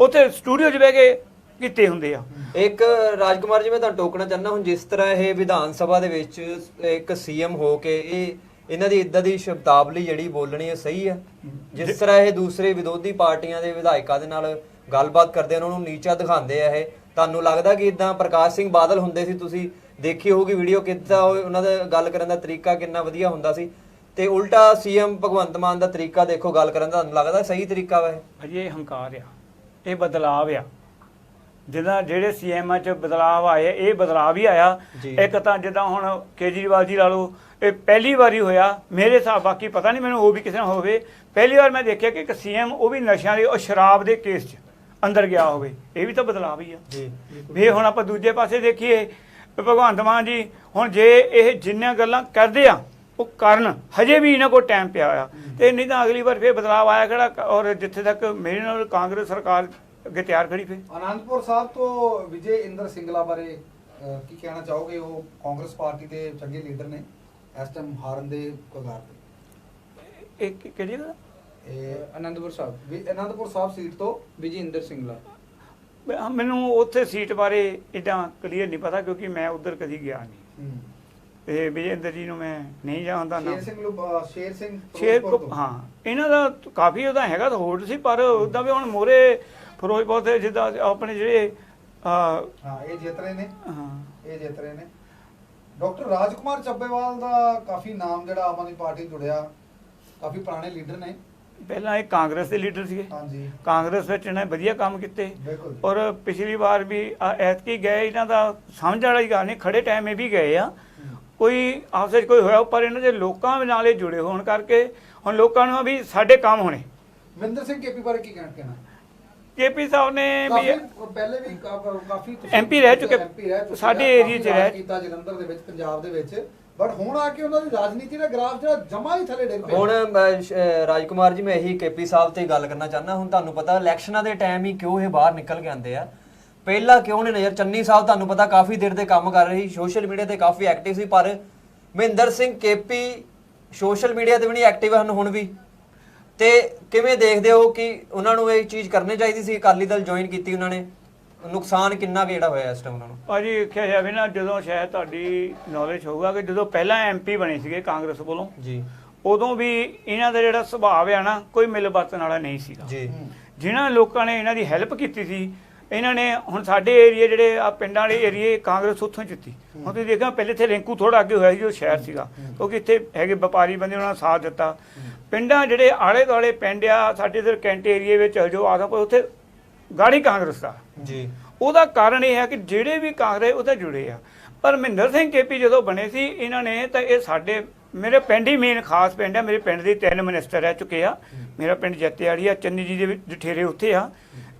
ਉੱਥੇ ਸਟੂਡੀਓ 'ਚ ਬਹਿ ਕੇ ਕੀਤੇ ਹੁੰਦੇ ਆ। ਇੱਕ ਰਾਜਕੁਮਾਰ ਜੀ ਮੈਂ ਤੁਹਾਨੂੰ ਟੋਕਣਾ ਚਾਹੁੰਦਾ ਹੁਣ ਜਿਸ ਤਰ੍ਹਾਂ ਇਹ ਵਿਧਾਨ ਸਭਾ ਦੇ ਵਿੱਚ ਇੱਕ ਸੀਐਮ ਹੋ ਕੇ ਇਹ ਇਹਨਾਂ ਦੀ ਇਦਾਂ ਦੀ ਸ਼ਬਦਾਵਲੀ ਜਿਹੜੀ ਬੋਲਣੀ ਹੈ ਸਹੀ ਹੈ ਜਿਸ ਤਰ੍ਹਾਂ ਇਹ ਦੂਸਰੇ ਵਿਰੋਧੀ ਪਾਰਟੀਆਂ ਦੇ ਵਿਧਾਇਕਾਂ ਦੇ ਨਾਲ ਗੱਲਬਾਤ ਕਰਦੇ ਉਹਨਾਂ ਨੂੰ ਨੀਚਾ ਦਿਖਾਉਂਦੇ ਆ ਇਹ ਤੁਹਾਨੂੰ ਲੱਗਦਾ ਕਿ ਇਦਾਂ ਪ੍ਰਕਾਸ਼ ਸਿੰਘ ਬਾਦਲ ਹੁੰਦੇ ਸੀ ਤੁਸੀਂ ਦੇਖੀ ਹੋਊਗੀ ਵੀਡੀਓ ਕਿੱਦਾਂ ਉਹ- ਉਹਨਾਂ ਦਾ ਗੱਲ ਕਰਨ ਦਾ ਤਰੀਕਾ ਕਿੰਨਾ ਵਧੀਆ ਹੁੰਦਾ ਸੀ। ਤੇ ਉਲਟਾ ਸੀਐਮ ਭਗਵੰਤ ਮਾਨ ਦਾ ਤਰੀਕਾ ਦੇਖੋ ਗੱਲ ਕਰਨ ਦਾ ਤੁਹਾਨੂੰ ਲੱਗਦਾ ਸਹੀ ਤਰੀਕਾ ਵਾ ਇਹ ਅਜੇ ਇਹ ਹੰਕਾਰ ਆ ਇਹ ਬਦਲਾਵ ਆ। ਜਿੱਦਾਂ ਜਿਹੜੇ ਸੀਐਮ ਚ ਬਦਲਾਵ ਆਏ ਇਹ ਬਦਲਾਵ ਹੀ ਆਇਆ। ਜੀ। ਇੱਕ ਤਾਂ ਜਿੱਦਾਂ ਹੁਣ ਕੇਜਰੀਵਾਲ ਜੀ ਲਾ ਲਓ ਇਹ ਪਹਿਲੀ ਵਾਰੀ ਹੋਇਆ ਮੇਰੇ ਹਿਸਾਬ ਬਾਕੀ ਪਤਾ ਨਹੀਂ ਮੈਨੂੰ ਉਹ ਵੀ ਕਿਸੇ ਨਾਲ ਹੋਵੇ। ਪਹਿਲੀ ਵਾਰ ਮੈਂ ਦੇਖਿਆ ਕਿ ਇੱਕ ਸੀਐਮ ਉਹ ਵੀ ਨਸ਼ਿਆਂ ਦੇ ਉਹ ਸ਼ਰਾਬ ਦੇ ਕੇਸ 'ਚ ਅੰਦਰ ਗਿਆ ਹੋਵੇ ਇਹ ਵੀ ਤਾਂ ਬਦਲਾਵ ਹੀ ਆ। ਜੀ। ਵੀ ਹੁਣ ਆਪਾਂ ਦੂਜੇ ਪਾਸੇ ਦੇਖੀਏ ਭਗਵੰਤ ਮਾਨ ਜੀ ਹੁਣ ਜੇ ਇਹ ਜਿੰਨੀਆਂ ਗੱਲਾਂ ਕਰਦੇ ਆ ਉਹ ਕਰਨ ਹਜੇ ਵੀ ਇਹਨਾਂ ਕੋਲ ਟਾਈਮ ਪਿਆ ਆ ਤੇ ਨਹੀਂ ਤਾਂ ਅਗਲੀ ਵਾਰ ਫੇਰ ਬਦਲਾਵ ਆਇਆ ਕਿਹੜਾ ਔਰ ਜਿੱਥੇ ਤੱਕ ਮੇਰੇ ਨਾਲ ਕਾਂਗਰਸ ਸਰਕਾਰ ਅੱਗੇ ਤਿਆਰ ਖੜੀ ਫੇਰ। ਅਨੰਦਪੁਰ ਸਾਹਿਬ ਤੋਂ ਵਿਜੇ ਇੰਦਰ ਸਿੰਗਲਾ ਬਾਰੇ ਕੀ ਕਹਿਣਾ ਚਾਹੋਗੇ? ਉਹ ਕਾਂਗਰਸ ਪਾਰਟੀ ਦੇ ਚੰਗੇ ਲੀਡਰ ਨੇ ਇਸ ਟਾਈਮ ਹਾਰਨ ਦੇ ਕਗਾਰ ਤੇ। ਇਹ ਕਿਹੜੀ ਗੱਲ ਇਹ ਅਨੰਦਪੁਰ ਸਾਹਿਬ ਵੀ ਅਨੰਦਪੁਰ ਸਾਹਿਬ ਸੀਟ ਤੋਂ ਵਿਜੇਂਦਰ ਸਿੰਘਲਾ ਮੈਂ- ਮੈਨੂੰ ਉੱਥੇ ਸੀਟ ਬਾਰੇ ਇਦਾਂ ਕਲੀਅਰ ਨਹੀਂ ਪਤਾ ਕਿਉਂਕਿ ਮੈਂ ਉਧਰ ਕਦੀ ਗਿਆ ਨਹੀਂ। ਤੇ ਵਿਜੇਂਦਰ ਜੀ ਨੂੰ ਮੈਂ ਨਹੀਂ ਜਾਣਦਾ ਨਾ। ਸ਼ੇਰ ਸਿੰਘ ਲੁ- ਸ਼ੇਰ ਸਿੰਘ ਸ਼ੇਰ ਕੋ। ਹਾਂ ਇਹਨਾਂ ਦਾ ਕਾਫੀ ਉਹਦਾ ਹੈਗਾ ਤਾਂ ਹੋਲਡ ਸੀ ਪਰ ਉਦਾਂ ਵੀ ਹੁਣ ਮੋਰੇ ਫਿਰੋਜ਼ਪੁਰ ਦੇ ਜਿੱਦਾਂ ਆਪਣੇ ਜਿਹੜੇ ਹਾਂ ਇਹ ਜਿੱਤ ਰਹੇ ਨੇ। ਹਾਂ। ਇਹ ਜਿੱਤ ਰਹੇ ਨੇ। ਡਾਕਟਰ ਰਾਜਕੁਮਾਰ ਚੱਬੇਵਾਲ ਦਾ ਕਾਫੀ ਨਾਮ ਜਿਹੜਾ ਆਮ ਆਦਮੀ ਪਾਰਟੀ ਜੁੜਿਆ ਕਾਫੀ ਪੁਰਾਣੇ ਲੀਡਰ ਨੇ। ਪਹਿਲਾਂ ਇਹ ਕਾਂਗਰਸ ਦੇ ਲੀਡਰ ਸੀਗੇ। ਹਾਂਜੀ। ਕਾਂਗਰਸ ਵਿੱਚ ਇਹਨਾਂ ਨੇ ਵਧੀਆ ਕੰਮ ਕੀਤੇ। ਬਿਲਕੁਲ। ਔਰ ਪਿਛਲੀ ਵਾਰ ਵੀ ਐਤਕੀ ਗਏ ਇਹਨਾਂ ਦਾ ਸਮਝ ਵਾਲੀ ਗੱਲ ਨਹੀਂ ਖੜੇ ਟਾਈਮ ਇਹ ਵੀ ਗਏ ਆ। ਕੋਈ ਆਪਸ ਵਿੱਚ ਕੋਈ ਹੋਇਆ ਪਰ ਇਹਨਾਂ ਦੇ ਲੋਕਾਂ ਨਾਲੇ ਜੁੜੇ ਹੋਣ ਕਰਕੇ ਹੁਣ ਲੋਕਾਂ ਨੂੰ ਵੀ ਸਾਡੇ ਕੰਮ ਹੋਣੇ। ਵਿੰਦਰ ਸਿੰਘ ਕੇਪੀ ਬਾਰੇ ਕੀ ਕਹਿਣਾ ਕੇਪੀ ਸਾਹਿਬ ਨੇ ਵੀ ਪਹਿਲੇ ਵੀ ਕਾਫੀ MP ਰਹਿ ਚੁੱਕੇ। ਸਾਡੇ ਆ, area 'ਚ ਰਹਿ- ਕੀਤਾ ਜਲੰਧਰ ਦੇ ਵਿੱਚ ਪੰਜਾਬ ਦੇ ਵਿੱਚ। ਬਟ ਹੁਣ ਆ ਕੇ ਉਹਨਾਂ ਦੀ ਰਾਜਨੀਤੀ ਦਾ ਗ੍ਰਾਫ ਜਿਹੜਾ ਜਮਾ ਹੀ ਥੱਲੇ ਡਿੱਗ ਪਿਆ। ਹੁਣ ਰਾਜਕੁਮਾਰ ਜੀ, ਮੈਂ ਇਹੀ ਕੇਪੀ ਸਾਹਿਬ ਤੇ ਗੱਲ ਕਰਨਾ ਚਾਹੁੰਦਾ, ਹੁਣ ਤੁਹਾਨੂੰ ਪਤਾ ਇਲੈਕਸ਼ਨਾਂ ਦੇ ਟਾਈਮ ਹੀ ਕਿਉਂ ਇਹ ਬਾਹਰ ਨਿਕਲ ਕੇ ਆਉਂਦੇ ਆ। ਪਹਿਲਾਂ ਕਿਉਂ ਨਹੀਂ ਨਜ਼ਰ ਚੰਨੀ ਸਾਹਿਬ ਤੁਹਾਨੂੰ ਪਤਾ ਕਾਫੀ ਦੇਰ ਦੇ ਕੰਮ ਕਰ ਰਹੀ ਸੋਸ਼ਲ ਮੀਡੀਆ ਤੇ ਕਾਫੀ ਐਕਟਿਵ ਸੀ, ਪਰ Mahinder Singh KP social media ਤੇ ਵੀ ਨਹੀਂ ਐਕਟਿਵ ਹਨ ਹੁਣ ਵੀ। ਤੇ ਕਿਵੇਂ ਦੇਖਦੇ ਹੋ ਕਿ ਉਹਨਾਂ ਨੂੰ ਇਹ ਚੀਜ਼ ਕਰਨੀ ਚਾਹੀਦੀ ਸੀ, ਅਕਾਲੀ ਦਲ ਜੁਆਇਨ ਕੀਤੀ ਉਹਨਾਂ ਨੇ? ਨੁਕਸਾਨ ਕਿੰਨਾ ਕੁ ਜਿਹੜਾ ਹੋਇਆ ਇਸ ਟਾਈਮ ਉਹਨਾਂ ਨੂੰ? ਭਾਜੀ ਦੇਖਿਆ ਜਾਵੇ ਨਾ ਜਦੋਂ ਸ਼ਾਇਦ ਤੁਹਾਡੀ ਨੌਲੇਜ ਹੋਊਗਾ ਕਿ ਜਦੋਂ ਪਹਿਲਾਂ ਐਮਪੀ ਬਣੇ ਸੀਗੇ ਕਾਂਗਰਸ ਵੱਲੋਂ ਜੀ। ਉਦੋਂ ਵੀ ਇਹਨਾਂ ਦਾ ਜਿਹੜਾ ਸੁਭਾਅ ਆ ਨਾ ਕੋਈ ਮਿਲ ਵਰਤਣ ਵਾਲਾ ਨਹੀਂ ਸੀਗਾ। ਜੀ। ਜਿਨ੍ਹਾਂ ਲੋਕਾਂ ਨੇ ਇਹਨਾਂ ਦੀ ਹੈਲਪ ਕੀਤੀ ਸੀ ਇਹਨਾਂ ਨੇ ਹੁਣ ਸਾਡੇ ਏਰੀਆ ਜਿਹੜੇ ਆ ਪਿੰਡਾਂ ਵਾਲੇ ਏਰੀਏ ਕਾਂਗਰਸ ਉੱਥੋਂ ਜਿੱਤੀ ਹੁਣ ਤੁਸੀਂ ਦੇਖਿਆ ਪਹਿਲੇ ਇੱਥੇ ਰਿੰਕੂ ਥੋੜਾ ਅੱਗੇ ਹੋਇਆ ਸੀ ਜੋ ਸ਼ਹਿਰ ਸੀਗਾ। ਕਿਉਂਕਿ ਇੱਥੇ ਹੈਗੇ ਵਪਾਰੀ ਬੰਦੇ ਉਹਨਾਂ ਨੇ ਸਾਥ ਦਿੱਤਾ। ਪਿੰਡਾਂ ਜਿਹੜੇ ਆਲੇ ਦੁਆਲੇ ਪਿੰਡ ਆ ਸਾਡੇ ਇਧਰ ਕੈਂਟ ਏਰੀਏ ਵਿੱਚ ਜੋ ਆਦਾ ਕੋਈ ਉੱਥੇ ਗਾੜੀ ਕਾਂਗਰਸ ਦਾ। ਜੀ। ਉਹਦਾ ਕਾਰਨ ਇਹ ਹੈ ਕਿ ਜਿਹੜੇ ਵੀ ਕਾਂਗਰਸ ਉਹਦੇ ਜੁੜੇ ਆ। ਪਰ ਮਹਿੰਦਰ ਸਿੰਘ ਕੇਪੀ ਜਦੋਂ ਬਣੇ ਸੀ ਇਹਨਾਂ ਨੇ ਤਾਂ ਇਹ ਸਾਡੇ ਮੇਰੇ ਪਿੰਡ ਹੀ ਮੇਨ ਖਾਸ ਪਿੰਡ ਹੈ ਮੇਰੇ ਪਿੰਡ ਦੇ ਤਿੰਨ ਮਿਨਿਸਟਰ ਰਹਿ ਚੁੱਕੇ ਆ। ਮੇਰਾ ਪਿੰਡ ਜੱਤੇਵਾੜੀ ਆ ਚੰਨੀ ਜੀ ਦੇ ਜਠੇਰੇ ਉੱਥੇ ਆ।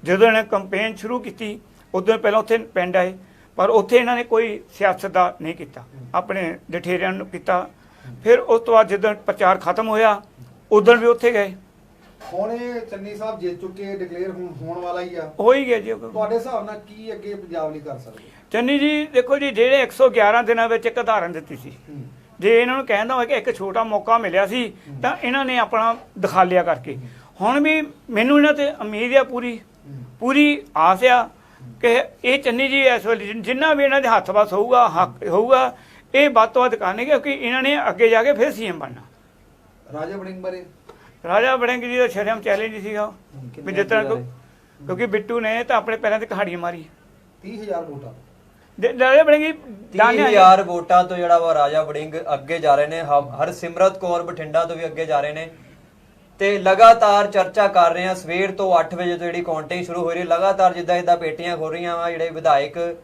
ਜਦੋਂ ਇਹਨਾਂ ਕੰਪੇਨ ਸ਼ੁਰੂ ਕੀਤੀ ਉਦੋਂ ਪਹਿਲਾਂ ਉੱਥੇ ਪਿੰਡ ਆਏ। ਪਰ ਉੱਥੇ ਇਹਨਾਂ ਨੇ ਕੋਈ ਸਿਆਸਤ ਦਾ ਨਹੀਂ ਕੀਤਾ। ਆਪਣੇ ਜਠੇਰਿਆਂ ਨੂੰ ਕੀਤਾ। ਫਿਰ ਉਸ ਤੋਂ ਬਾਅਦ ਜਦੋਂ ਪ੍ਰਚਾਰ ਖਤਮ ਹੋਇਆ ਉਦੋਂ ਵੀ ਉੱਥੇ ਗਏ। ਹੁਣ ਇਹ ਚੰਨੀ ਸਾਹਿਬ ਜਿੱਤ ਚੁੱਕੇ ਡਿਕਲੇਅਰ ਹੁਣ ਹੋਣ ਵਾਲਾ ਹੀ ਆ। ਹੋ ਹੀ ਗਿਆ ਜੀ। ਉਹ। ਤੁਹਾਡੇ ਹਿਸਾਬ ਨਾਲ ਕੀ ਅੱਗੇ ਪੰਜਾਬ ਲਈ ਕਰ ਸਕਦੇ? ਚੰਨੀ ਜੀ ਦੇਖੋ ਜੀ ਜਿਹੜੇ 111 ਦਿਨਾਂ ਵਿੱਚ ਇੱਕ ਉਦਾਹਰਨ ਦਿੱਤੀ ਸੀ। ਜੇ ਇਹਨਾਂ ਨੂੰ ਕਹਿੰਦਾ ਹੋਇਆ ਕਿ ਇੱਕ ਛੋਟਾ ਮੌਕਾ ਮਿਲਿਆ ਸੀ ਤਾਂ ਇਹਨਾਂ ਨੇ ਆਪਣਾ ਦਿਖਾ ਲਿਆ ਕਰਕੇ। ਹੁਣ ਵੀ ਮੈਨੂੰ ਇਹਨਾਂ ਤੇ ਉਮੀਦ ਆ ਪੂਰੀ। ਪੂਰੀ ਆਸ ਆ ਕਿ ਇਹ ਚੰਨੀ ਜੀ ਇਸ ਵੇਲੇ ਜਿਨ- ਜਿੰਨਾ ਵੀ ਇਹਨਾਂ ਦੇ ਹੱਥ ਵੱਸ ਹੋਊਗਾ ਹੱਕ ਹੋਊਗਾ ਇਹ ਵੱਧ ਤੋਂ ਵੱਧ ਕਰਨਗੇ ਕਿਉਂਕਿ ਇਹਨਾਂ ਨੇ ਅੱਗੇ ਜਾ ਕੇ ਫਿਰ ਸੀਐਮ ਬਣਨਾ। ਰਾਜਾ ਵੜਿੰਗ ਬਾਰੇ? ਰਾਜਾ ਬੜਿੰਗ ਜੀ ਦਾ ਸ਼ਰਮ ਚੈਲੰਜ ਸੀਗਾ। ਵੀ ਕੋ- ਕਿਉਂਕਿ ਬਿੱਟੂ ਨੇ ਤਾਂ ਆਪਣੇ ਪੈਰਾਂ ਤੇ ਕਹਾੜੀ ਮਾਰੀ। 30000 ਵੋਟਾਂ। ਦੇ- ਰਾਜਾ ਬੜਿੰਗ ਜੀ ਦਾਨਿਆਂ- 30000 ਵੋਟਾਂ ਤੋਂ ਜਿਹੜਾ ਵਾ ਰਾਜਾ ਵੜਿੰਗ ਅੱਗੇ ਜਾ ਰਹੇ ਨੇ। ਹ- ਹਰਸਿਮਰਤ ਕੌਰ ਬਠਿੰਡਾ ਤੋਂ ਵੀ ਅੱਗੇ ਜਾ ਰਹੇ ਨੇ। ਤੇ ਲਗਾਤਾਰ ਚਰਚਾ ਕਰ ਰਹੇ ਆ। ਸਵੇਰ ਤੋਂ 8 ਵਜੇ ਤੋਂ ਜਿਹੜੀ ਕਾਊਂਟਿੰਗ ਸ਼ੁਰੂ ਹੋ ਰਹੀ ਹੈ। ਲਗਾਤਾਰ ਜਿੱਦਾਂ ਜਿੱਦਾਂ ਪੇਟੀਆਂ ਖੋ ਰਹੀਆਂ ਵਾ ਜਿਹੜੇ ਵਿਧਾਇਕ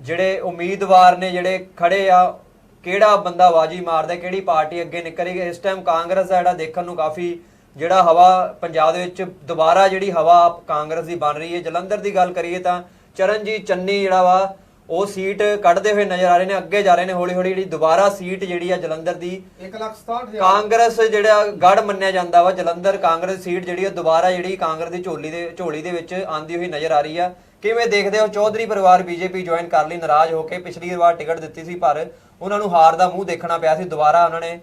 ਜਿਹੜੇ ਉਮੀਦਵਾਰ ਨੇ ਜਿਹੜੇ ਖੜੇ ਆ ਕਿਹੜਾ ਬੰਦਾ ਬਾਜੀ ਮਾਰਦਾ ਕਿਹੜੀ ਪਾਰਟੀ ਅੱਗੇ ਨਿਕਲੇਗੀ ਇਸ ਟਾਈਮ ਕਾਂਗਰਸ ਦਾ ਜਿਹੜਾ ਦੇਖਣ ਨੂੰ ਕਾਫੀ ਜਿਹੜਾ ਹਵਾ ਪੰਜਾਬ ਦੇ ਵਿੱਚ ਦੁਬਾਰਾ ਜਿਹੜੀ ਹਵਾ ਕਾਂਗਰਸ ਦੀ ਬਣ ਰਹੀ ਹੈ। ਜਲੰਧਰ ਦੀ ਗੱਲ ਕਰੀਏ ਤਾਂ ਚਰਨਜੀਤ ਚੰਨੀ ਜਿਹੜਾ ਵਾ ਉਹ ਸੀਟ ਕੱਢਦੇ ਹੋਏ ਨਜ਼ਰ ਆ ਰਹੇ ਨੇ ਅੱਗੇ ਜਾ ਰਹੇ ਨੇ ਹੌਲੀ ਹੌਲੀ ਜਿਹੜੀ ਦੁਬਾਰਾ ਸੀਟ ਜਿਹੜੀ ਆ ਜਲੰਧਰ ਦੀ 1 ਲੱਖ 67 ਕਾਂਗਰਸ ਜਿਹੜਾ ਗੜ ਮੰਨਿਆ ਜਾਂਦਾ ਵਾ ਜਲੰਧਰ ਕਾਂਗਰਸ ਸੀਟ ਜਿਹੜੀ ਆ ਦੁਬਾਰਾ ਜਿਹੜੀ ਕਾਂਗਰਸ ਦੀ ਝੋਲੀ ਦੇ ਝੋਲੀ ਦੇ ਵਿੱਚ ਆਂਦੀ ਹੋਈ ਨਜ਼ਰ ਆ ਰਹੀ ਆ। ਕਿਵੇਂ ਦੇਖਦੇ ਹੋ? ਚੌਧਰੀ ਪਰਿਵਾਰ ਬੀਜੇਪੀ ਜੁਆਇਨ ਕਰ ਲਈ ਨਾਰਾਜ਼ ਹੋ ਕੇ ਪਿਛਲੀ ਵਾਰ ਟਿਕਟ ਦਿੱਤੀ ਸੀ ਪਰ ਉਹਨਾਂ ਨੂੰ ਹਾਰ ਦਾ ਮੂੰਹ ਦੇਖਣਾ ਪਿਆ ਸੀ ਦੁਬਾਰਾ ਉਹਨਾਂ ਨੇ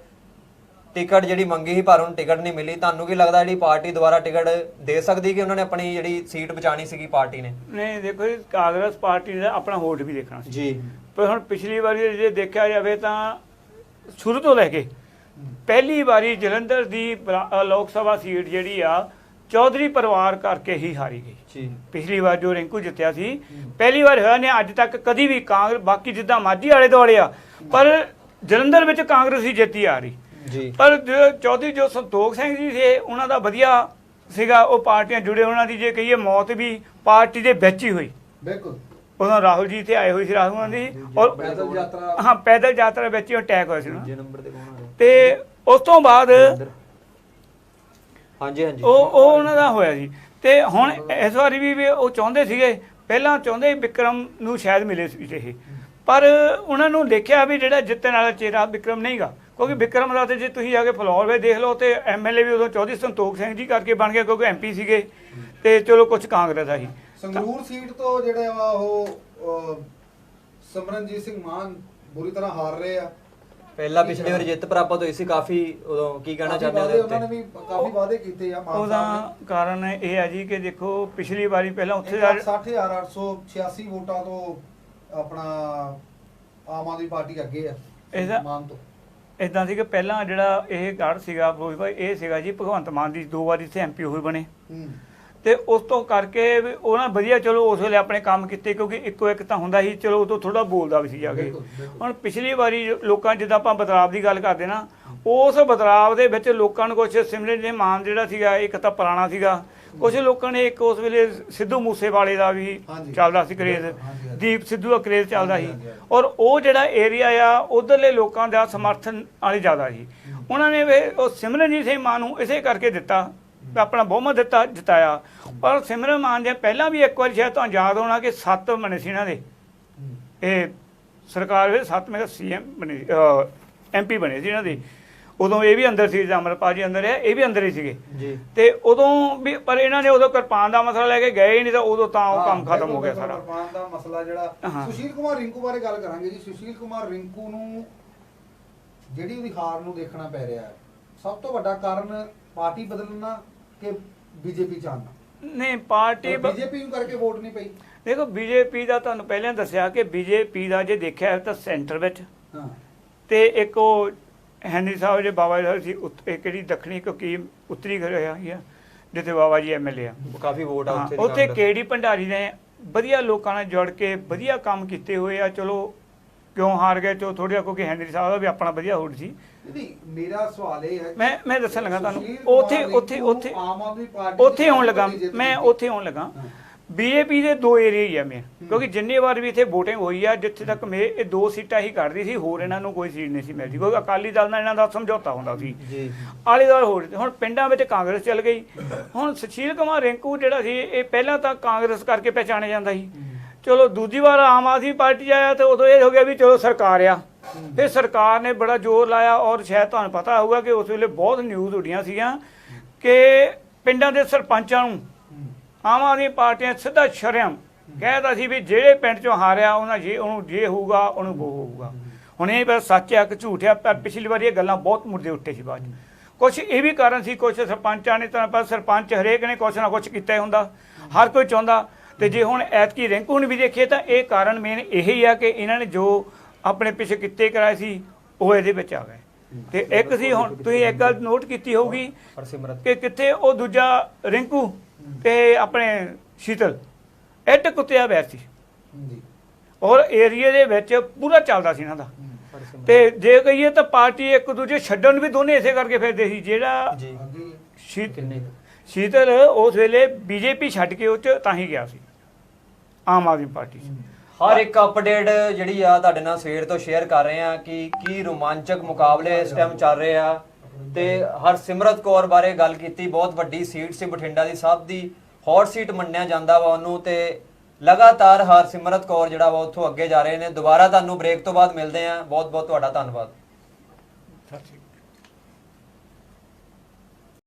ਟਿਕਟ ਜਿਹੜੀ ਮੰਗੀ ਸੀ ਪਰ ਉਹਨੂੰ ਟਿਕਟ ਨਹੀਂ ਮਿਲੀ। ਤੁਹਾਨੂੰ ਕੀ ਲੱਗਦਾ ਜਿਹੜੀ ਪਾਰਟੀ ਦੁਬਾਰਾ ਟਿਕਟ ਦੇ ਸਕਦੀ ਕਿ ਉਹਨਾਂ ਨੇ ਆਪਣੀ ਜਿਹੜੀ ਸੀਟ ਬਚਾਣੀ ਸੀਗੀ ਪਾਰਟੀ ਨੇ? ਨਹੀਂ ਦੇਖੋ ਜੀ ਕਾਂਗਰਸ ਪਾਰਟੀ ਦਾ ਆਪਣਾ ਵੋਟ ਵੀ ਦੇਖਣਾ ਸੀ। ਜੀ। ਪਰ ਹੁਣ ਪਿਛਲੀ ਵਾਰੀ ਜੇ ਦੇਖਿਆ ਜਾਵੇ ਤਾਂ ਸ਼ੁਰੂ ਤੋਂ ਲੈ ਕੇ ਪਹਿਲੀ ਵਾਰੀ ਜਲੰਧਰ ਦੀ ਲੋਕ ਸਭਾ ਸੀਟ ਜਿਹੜੀ ਆ ਚੌਧਰੀ ਪਰਿਵਾਰ ਕਰਕੇ ਹੀ ਹਾਰੀ ਗਈ। ਜੀ। ਪਿਛਲੀ ਵਾਰ ਜੋ ਰਿੰਕੂ ਜਿੱਤਿਆ ਸੀ ਪਹਿਲੀ ਵਾਰ ਹੋਇਆ ਨੇ ਅੱਜ ਤੱਕ ਕਦੀ ਵੀ ਕਾਂਗਰਸ ਬਾਕੀ ਜਿੱਦਾਂ ਮਾਝੀ ਵਾਲੇ ਦੁਆਲੇ ਆ ਪਰ ਜਲੰਧਰ ਵਿੱਚ ਕਾਂਗਰਸ ਹੀ ਜਿੱਤੀ ਆ ਰਹੀ। ਜੀ। ਪਰ ਜੋ ਚੌਧਰੀ ਜੋ ਸੰਤੋਖ ਸਿੰਘ ਜੀ ਸੀ ਉਹਨਾਂ ਦਾ ਵਧੀਆ ਸੀਗਾ ਉਹ ਪਾਰਟੀਆਂ ਜੁੜੇ ਉਹਨਾਂ ਦੀ ਜੇ ਕਹੀਏ ਮੌਤ ਵੀ ਪਾਰਟੀ ਦੇ ਵਿੱਚ ਹੀ ਹੋਈ। ਬਿਲਕੁਲ। ਉਦੋਂ ਰਾਹੁਲ ਜੀ ਇੱਥੇ ਆਏ ਹੋਏ ਸੀ ਰਾਹੁਲ ਗਾਂਧੀ ਔਰ ਪੈਦਲ ਯਾਤਰਾ। ਹਾਂ ਪੈਦਲ ਯਾਤਰਾ ਵਿੱਚ ਹੀ ਅਟੈਕ ਹੋਇਆ ਸੀ ਉਹਨਾਂ ਜੇ ਨੰਬਰ ਤੇ ਤੇ ਉਸ ਤੋਂ ਬਾਅਦ ਹਾਂਜੀ ਹਾਂਜੀ। ਉਹ ਉਹ ਉਹਨਾਂ ਦਾ ਹੋਇਆ ਸੀ ਤੇ ਹੁਣ ਇਸ ਵਾਰੀ ਵੀ ਵੀ ਉਹ ਚਾਹੁੰਦੇ ਸੀਗੇ ਪਹਿਲਾਂ ਚਾਹੁੰਦੇ ਵਿਕਰਮ ਨੂੰ ਸ਼ਾਇਦ ਮਿਲੇ ਸੀ ਇਹ। ਪਰ ਉਹਨਾਂ ਨੂੰ ਦੇਖਿਆ ਵੀ ਜਿਹੜਾ ਜਿੱਤਣ ਵਾਲਾ ਚਿਹਰਾ ਵਿਕਰਮ ਨਹੀਂਗਾ। ਕਿਉਂਕਿ ਵਿਕਰਮ ਦਾ ਤੇ ਜੇ ਤੁਸੀਂ ਜਾ ਕੇ ਫਲੋਰ ਵੇ ਦੇਖ ਲਓ ਤੇ ਐਮਐਲਏ ਵੀ ਉਦੋਂ ਚੌਧਰੀ ਸੰਤੋਖ ਸਿੰਘ ਜੀ ਕਰਕੇ ਬਣ ਗਿਆ ਕਿਉਂਕਿ ਐਮਪੀ ਸੀਗੇ ਤੇ ਚਲੋ ਕੁਝ ਕਾਂਗਰਸ ਆ ਸੀ ਸੰਗਰੂਰ ਸੀਟ ਤੋਂ ਜਿਹੜੇ ਵਾ ਉਹ ਸਿਮਰਨਜੀਤ ਸਿੰਘ ਮਾਨ ਬੁਰੀ ਤਰ੍ਹਾਂ ਹਾਰ ਰਹੇ ਆ। ਪਹਿਲਾਂ ਪਿਛਲੀ ਵਾਰ ਜਿੱਤ ਪ੍ਰਾਪਤ ਹੋਈ ਸੀ ਕਾਫੀ ਉਦੋਂ ਕੀ ਕਹਿਣਾ ਚਾਹੁੰਦੇ ਹੋ ਉਹਨਾਂ ਨੇ ਵੀ ਕਾਫੀ ਵਾਅਦੇ ਕੀਤੇ ਆ ਮਾਨ ਸਾਹਿਬ ਉਹਦਾ ਕਾਰਨ ਇਹ ਆ ਜੀ ਕਿ ਦੇਖੋ ਪਿਛਲੀ ਵਾਰੀ ਪਹਿਲਾਂ ਉੱਥੇ ਨੇ ਦਾ 60886 ਵੋਟਾਂ ਤੋਂ ਆਪਣਾ ਆਮ ਆਦਮੀ ਪਾਰਟੀ ਅੱਗੇ ਆ ਇਹਦਾ- ਮਾਨ ਤੋਂ। ਇਦਾਂ ਸੀ ਕਿ ਪਹਿਲਾਂ ਜਿਹੜਾ ਇਹ ਗੜ੍ਹ ਸੀਗਾ ਫਿਰੋਜ਼ਪੁਰ ਇਹ ਸੀਗਾ ਜੀ ਭਗਵੰਤ ਮਾਨ ਦੀ ਦੋ ਵਾਰੀ ਇੱਥੇ ਐਮਪੀ ਹੋਏ ਬਣੇ। ਹੂੰ। ਤੇ ਉਸ ਤੋਂ ਕਰਕੇ ਵੀ ਉਹਨਾਂ ਵਧੀਆ ਚਲੋ ਉਸ ਵੇਲੇ ਆਪਣੇ ਕੰਮ ਕੀਤੇ ਕਿਉਂਕਿ ਇੱਕੋ ਇੱਕ ਤਾਂ ਹੁੰਦਾ ਸੀ ਚਲੋ ਉਦੋਂ ਥੋੜਾ ਬੋਲਦਾ ਵੀ ਸੀ ਜਾ ਕੇ। ਬਿਲਕੁਲ, ਬਿਲਕੁਲ। ਹੁਣ ਪਿਛਲੀ ਵਾਰੀ ਜੋ ਲੋਕਾਂ ਜਿੱਦਾਂ ਆਪਾਂ ਬਦਲਾਵ ਦੀ ਗੱਲ ਕਰਦੇ ਨਾ ਉਸ ਬਦਲਾਵ ਦੇ ਵਿੱਚ ਲੋਕਾਂ ਨੂੰ ਕੁਝ ਸਿਮਰਨ ਦੇ ਮਾਨ ਜਿਹੜਾ ਸੀਗਾ ਇੱਕ ਤਾਂ ਪੁਰਾਣਾ ਸੀਗਾ ਕੁਝ ਲੋਕਾਂ ਨੇ ਇੱਕ ਉਸ ਵੇਲੇ ਸਿੱਧੂ ਮੂਸੇਵਾਲੇ ਦਾ ਵੀ। ਚੱਲਦਾ ਸੀ ਕਰੇਜ਼। ਦੀਪ ਸਿੱਧੂ ਦਾ ਕਰੇਜ਼ ਚੱਲਦਾ ਸੀ। ਔਰ ਉਹ ਜਿਹੜਾ ਏਰੀਆ ਆ ਉਧਰਲੇ ਲੋਕਾਂ ਦਾ ਸਮਰਥਨ ਵਾਲੀ ਜ਼ਿਆਦਾ ਸੀ ਉਹਨਾਂ ਨੇ ਉਹ ਸਿਮਰਨਜੀਤ ਸਿੰਘ ਮਾਨ ਨੂੰ ਇਸੇ ਕਰਕੇ ਦਿੱਤਾ ਆਪਣਾ ਬਹੁਮਤ ਦਿੱਤਾ ਜਿਤਾਇਆ ਪਰ ਸਿਮਰਨ ਮਾਨ ਦੇ ਪਹਿਲਾਂ ਵੀ ਇੱਕ ਵਾਰੀ ਸ਼ਾਇਦ ਤੁਹਾਨੂੰ ਯਾਦ ਹੋਣਾ ਕਿ ਸੱਤ ਬਣੇ ਸੀ ਇਹਨਾਂ ਦੇ। ਇਹ ਸਰਕਾਰ ਵਿੱਚ ਸੱਤ ਮੇਰਾ ਸੀਐਮ ਬਣੇ ਐਮਪੀ ਬਣੇ ਸੀ ਇਹਨਾਂ ਦੇ ਉਦੋਂ ਇਹ ਵੀ ਅੰਦਰ ਸੀ ਅਮਰਪਾਲ ਜੀ ਅੰਦਰ ਹੈ ਇਹ ਵੀ ਅੰਦਰ ਹੀ ਸੀਗੇ। ਜੀ। ਤੇ ਉਦੋਂ ਵੀ ਪਰ ਇਹਨਾਂ ਨੇ ਉਦੋਂ ਕਿਰਪਾਨ ਦਾ ਮਸਲਾ ਲੈ ਕੇ ਗਏ ਹੀ ਨਹੀਂ ਤਾਂ ਉਦੋਂ ਤਾਂ ਉਹ ਕੰਮ ਖਤਮ ਹੋ ਗਿਆ ਸਾਰਾ। ਕਿਰਪਾਨ ਦਾ ਮਸਲਾ ਜਿਹੜਾ। ਸੁਸ਼ੀਲ ਕੁਮਾਰ ਰਿੰਕੂ ਬਾਰੇ ਗੱਲ ਕਰਾਂਗੇ ਜੀ। ਸੁਸ਼ੀਲ ਕੁਮਾਰ ਰਿੰਕੂ ਨੂੰ ਜਿਹੜੀ ਉਹਦੀ ਹਾਰ ਨੂੰ ਦੇਖਣਾ ਪੈ ਰਿਹਾ ਹੈ ਸਭ ਤੋਂ ਵੱਡਾ ਕਾਰਨ ਪਾਰਟੀ ਬਦਲਣਾ ਕਿ ਬੀਜੇਪੀ ਚਾਹਨਾ ਨਹੀਂ ਪਾਰਟੀ ਬੀਜੇਪੀ ਨੂੰ ਕਰਕੇ ਵੋਟ ਨਹੀਂ ਪਈ। ਦੇਖੋ ਬੀਜੇਪੀ ਦਾ ਤੁਹਾਨੂੰ ਪਹਿਲਾਂ ਦੱਸਿਆ ਕਿ ਬੀਜੇਪੀ ਦਾ ਜੇ ਦੇਖਿਆ ਤਾਂ ਸੈਂਟਰ ਵਿੱਚ। ਹਾਂ। ਤੇ ਇੱਕ ਉਹ ਹੈਨਰੀ ਸਾਹਿਬ ਜੇ ਬਾਬਾ ਜੀ ਸਾਹਿਬ ਸੀ ਉੱਤ- ਕਿਹੜੀ ਦੱਖਣੀ ਕਿਉਂਕਿ ਉੱਤਰੀ ਘਰ ਹੋਇਆ ਹੀ ਆ ਜਿੱਥੇ ਬਾਬਾ ਜੀ ਐਮਐਲਏ ਆ ਕਾਫੀ ਵੋਟ ਆ ਉੱਥੇ ਦੀ ਉੱਥੇ। ਕੇਡੀ ਭੰਡਾਰੀ ਨੇ ਵਧੀਆ ਲੋਕਾਂ ਨਾਲ ਜੁੜ ਕੇ ਵਧੀਆ ਕੰਮ ਕੀਤੇ ਹੋਏ ਆ ਚਲੋ ਕਿਉਂ ਹਾਰ ਗਏ ਚੋ ਥੋੜ੍ਹਾ ਕਿਉਂਕਿ ਹੈਨਰੀ ਸਾਹਿਬ ਦਾ ਵੀ ਆਪਣਾ ਵਧੀਆ ਹੋੜ ਸੀ ਨਹੀਂ ਮੇਰਾ ਸਵਾਲ ਇਹ ਹੈ ਮੈਂ ਮੈਂ ਦੱਸਣ ਲੱਗਾ ਤੁਹਾਨੂੰ ਉੱਥੇ ਉੱਥੇ ਉੱਥੇ ਆਮ ਆਦਮੀ ਪਾਰਟੀ ਉੱਥੇ ਆਉਣ ਲੱਗਾ ਦੀ ਮੈਂ। ਉੱਥੇ ਆਉਣ ਲੱਗਾ। ਬੀਜੇਪੀ ਦੇ ਦੋ ਏਰੀਆ ਹੀ ਆ ਮੇਨ ਕਿਉਂਕਿ ਜਿੰਨੇ ਵਾਰ ਵੀ ਇੱਥੇ VOTING ਹੋਈ ਆ ਜਿੱਥੇ ਤੱਕ ਮੇ ਇਹ ਦੋ ਸੀਟਾਂ ਹੀ ਕੱਢਦੀ ਸੀ ਹੋਰ ਇਹਨਾਂ ਨੂੰ ਕੋਈ ਸੀਟ ਨਹੀਂ ਸੀ ਮਿਲਦੀ। ਕਿਉਂਕਿ ਅਕਾਲੀ ਦਲ ਨਾਲ ਇਹਨਾਂ ਦਾ ਸਮਝੌਤਾ ਹੁੰਦਾ ਸੀ। ਜੀ ਆਲੇ ਦੁਆਲੇ ਹੋਰ ਹੁਣ ਪਿੰਡਾਂ ਵਿੱਚ ਕਾਂਗਰਸ ਚੱਲ ਗਈ। ਹੁਣ ਸੁਸ਼ੀਲ ਕੁਮਾਰ ਰਿੰਕੂ ਜਿਹੜਾ ਸੀ ਇਹ ਪਹਿਲਾਂ ਤਾਂ ਕਾਂਗਰਸ ਕਰਕੇ ਪਹਿਚਾਣਿਆ ਜਾਂਦਾ ਸੀ। ਚਲੋ ਦੂਜੀ ਵਾਰ ਆਮ ਆਦਮੀ ਪਾਰਟੀ ਆਇਆ ਤੇ ਉਦੋਂ ਇਹ ਹੋ ਗਿਆ ਵੀ ਚਲੋ ਸਰਕਾਰ ਆ। ਫਿਰ ਸਰਕਾਰ ਨੇ ਬੜਾ ਜ਼ੋਰ ਲਾਇਆ ਔਰ ਸ਼ਾਇਦ ਤੁਹਾਨੂੰ ਪਤਾ ਹੋਊਗਾ ਕਿ ਉਸ ਵੇਲੇ ਬਹੁਤ ਨਿਊਜ਼ ਉੱਡੀਆਂ ਸੀਗੀਆਂ ਕਿ ਪਿੰਡਾਂ ਦੇ ਸਰਪੰਚਾਂ ਨੂੰ ਆਮ ਆਦਮੀ ਪਾਰਟੀਆਂ ਸਿੱਧਾ ਸ਼ਰਮ ਕਹਿਦਾ ਸੀ ਵੀ ਜਿਹੜੇ ਪਿੰਡ ਚੋਂ ਹਾਰਿਆ ਉਹਨਾਂ ਜੇ ਉਹਨੂੰ ਜੇ ਹੋਊਗਾ ਉਹਨੂੰ ਉਹ ਹੋਊਗਾ। ਹੁਣ ਇਹ ਬਸ ਸੱਚ ਆ ਕਿ ਝੂਠ ਆ ਪਰ ਪਿਛਲੀ ਵਾਰੀ ਇਹ ਗੱਲਾਂ ਬਹੁਤ ਮੁਰਦੇ ਉੱਠੇ ਸੀ ਬਾਅਦ ਕੁਝ ਇਹ ਵੀ ਕਾਰਨ ਸੀ ਕੁਝ ਸਰਪੰਚਾਂ ਨੇ ਤਾਂ ਪਰ ਸਰਪੰਚ ਹਰੇਕ ਨੇ ਕੁਛ ਨਾ ਕੁਛ ਕੀਤਾ ਹੁੰਦਾ ਹਰ ਕੋਈ ਚਾਹੁੰਦਾ। ਤੇ ਜੇ ਹੁਣ ਐਤਕੀ ਰਿੰਕੂ ਨੂੰ ਵੀ ਦੇਖੀਏ ਤਾਂ ਇਹ ਕਾਰਨ ਮੇਨ ਇਹੀ ਆ ਕਿ ਇਹਨਾਂ ਨੇ ਜੋ ਆਪਣੇ ਪਿੱਛੇ ਕਿੱਤੇ ਕਰਾਏ ਸੀ ਉਹ ਇਹਦੇ ਵਿੱਚ ਆ ਗਏ। ਤੇ ਇੱਕ ਸੀ ਹੁਣ ਤੁਸੀਂ ਇੱਕ ਗੱਲ ਨੋਟ ਕੀਤੀ ਹੋਊਗੀ ਕਿ ਕਿੱਥੇ ਉਹ ਦੂਜਾ ਰਿੰਕੂ? ਤੇ ਆਪਣੇ ਸ਼ੀਤਲ ਇੱਟ ਕੁੱਤਿਆ ਬੈਠ ਸੀ। ਜੀ। ਔਰ ਏਰੀਏ ਦੇ ਵਿੱਚ ਪੂਰਾ ਚੱਲਦਾ ਸੀ ਇਹਨਾਂ ਦਾ। ਤੇ ਜੇ ਕਹੀਏ ਤਾਂ ਪਾਰਟੀ ਇੱਕ ਦੂਜੇ ਛੱਡਣ ਵੀ ਦੋਨੇ ਇਸੇ ਕਰਕੇ ਫਿਰਦੇ ਸੀ ਜਿਹੜਾ ਜੀ। ਅੱਗੇ ਸ਼ੀਤ ਕਿੰਨੇ ਕੁ? ਸ਼ੀਤਲ ਉਸ ਵੇਲੇ ਬੀਜੇਪੀ ਛੱਡ ਕੇ ਉਹ ਚ ਤਾਂ ਹੀ ਗਿਆ ਸੀ ਆਮ ਆਦਮੀ ਪਾਰਟੀ ਹਰ ਇੱਕ ਅਪਡੇਟ ਜਿਹੜੀ ਆ ਤੁਹਾਡੇ ਨਾਲ ਸਵੇਰ ਤੋਂ ਸ਼ੇਅਰ ਕਰ ਰਹੇ ਆ ਕਿ ਕੀ ਰੋਮਾਂਚਕ ਮੁਕਾਬਲੇ ਇਸ ਟਾਈਮ ਚੱਲ ਰਹੇ ਆ। ਤੇ ਹਰਸਿਮਰਤ ਕੌਰ ਬਾਰੇ ਗੱਲ ਕੀਤੀ, ਬਹੁਤ ਵੱਡੀ ਸੀਟ ਸੀ ਬਠਿੰਡਾ ਦੀ, ਸਭ ਦੀ ਹੌਟ ਸੀਟ ਮੰਨਿਆ ਜਾਂਦਾ ਵਾ ਉਹਨੂੰ ਤੇ ਲਗਾਤਾਰ ਹਰਸਿਮਰਤ ਕੌਰ ਜਿਹੜਾ ਵਾ ਉੱਥੋਂ ਅੱਗੇ ਜਾ ਰਹੇ ਨੇ। ਦੁਬਾਰਾ ਤੁਹਾਨੂੰ ਬ੍ਰੇਕ ਤੋਂ ਬਾਅਦ ਮਿਲਦੇ ਆ ਬਹੁਤ ਬਹੁਤ ਤੁਹਾਡਾ ਧੰਨਵਾਦ। ਸਤਿ ਸ਼੍ਰੀ ਅਕਾਲ।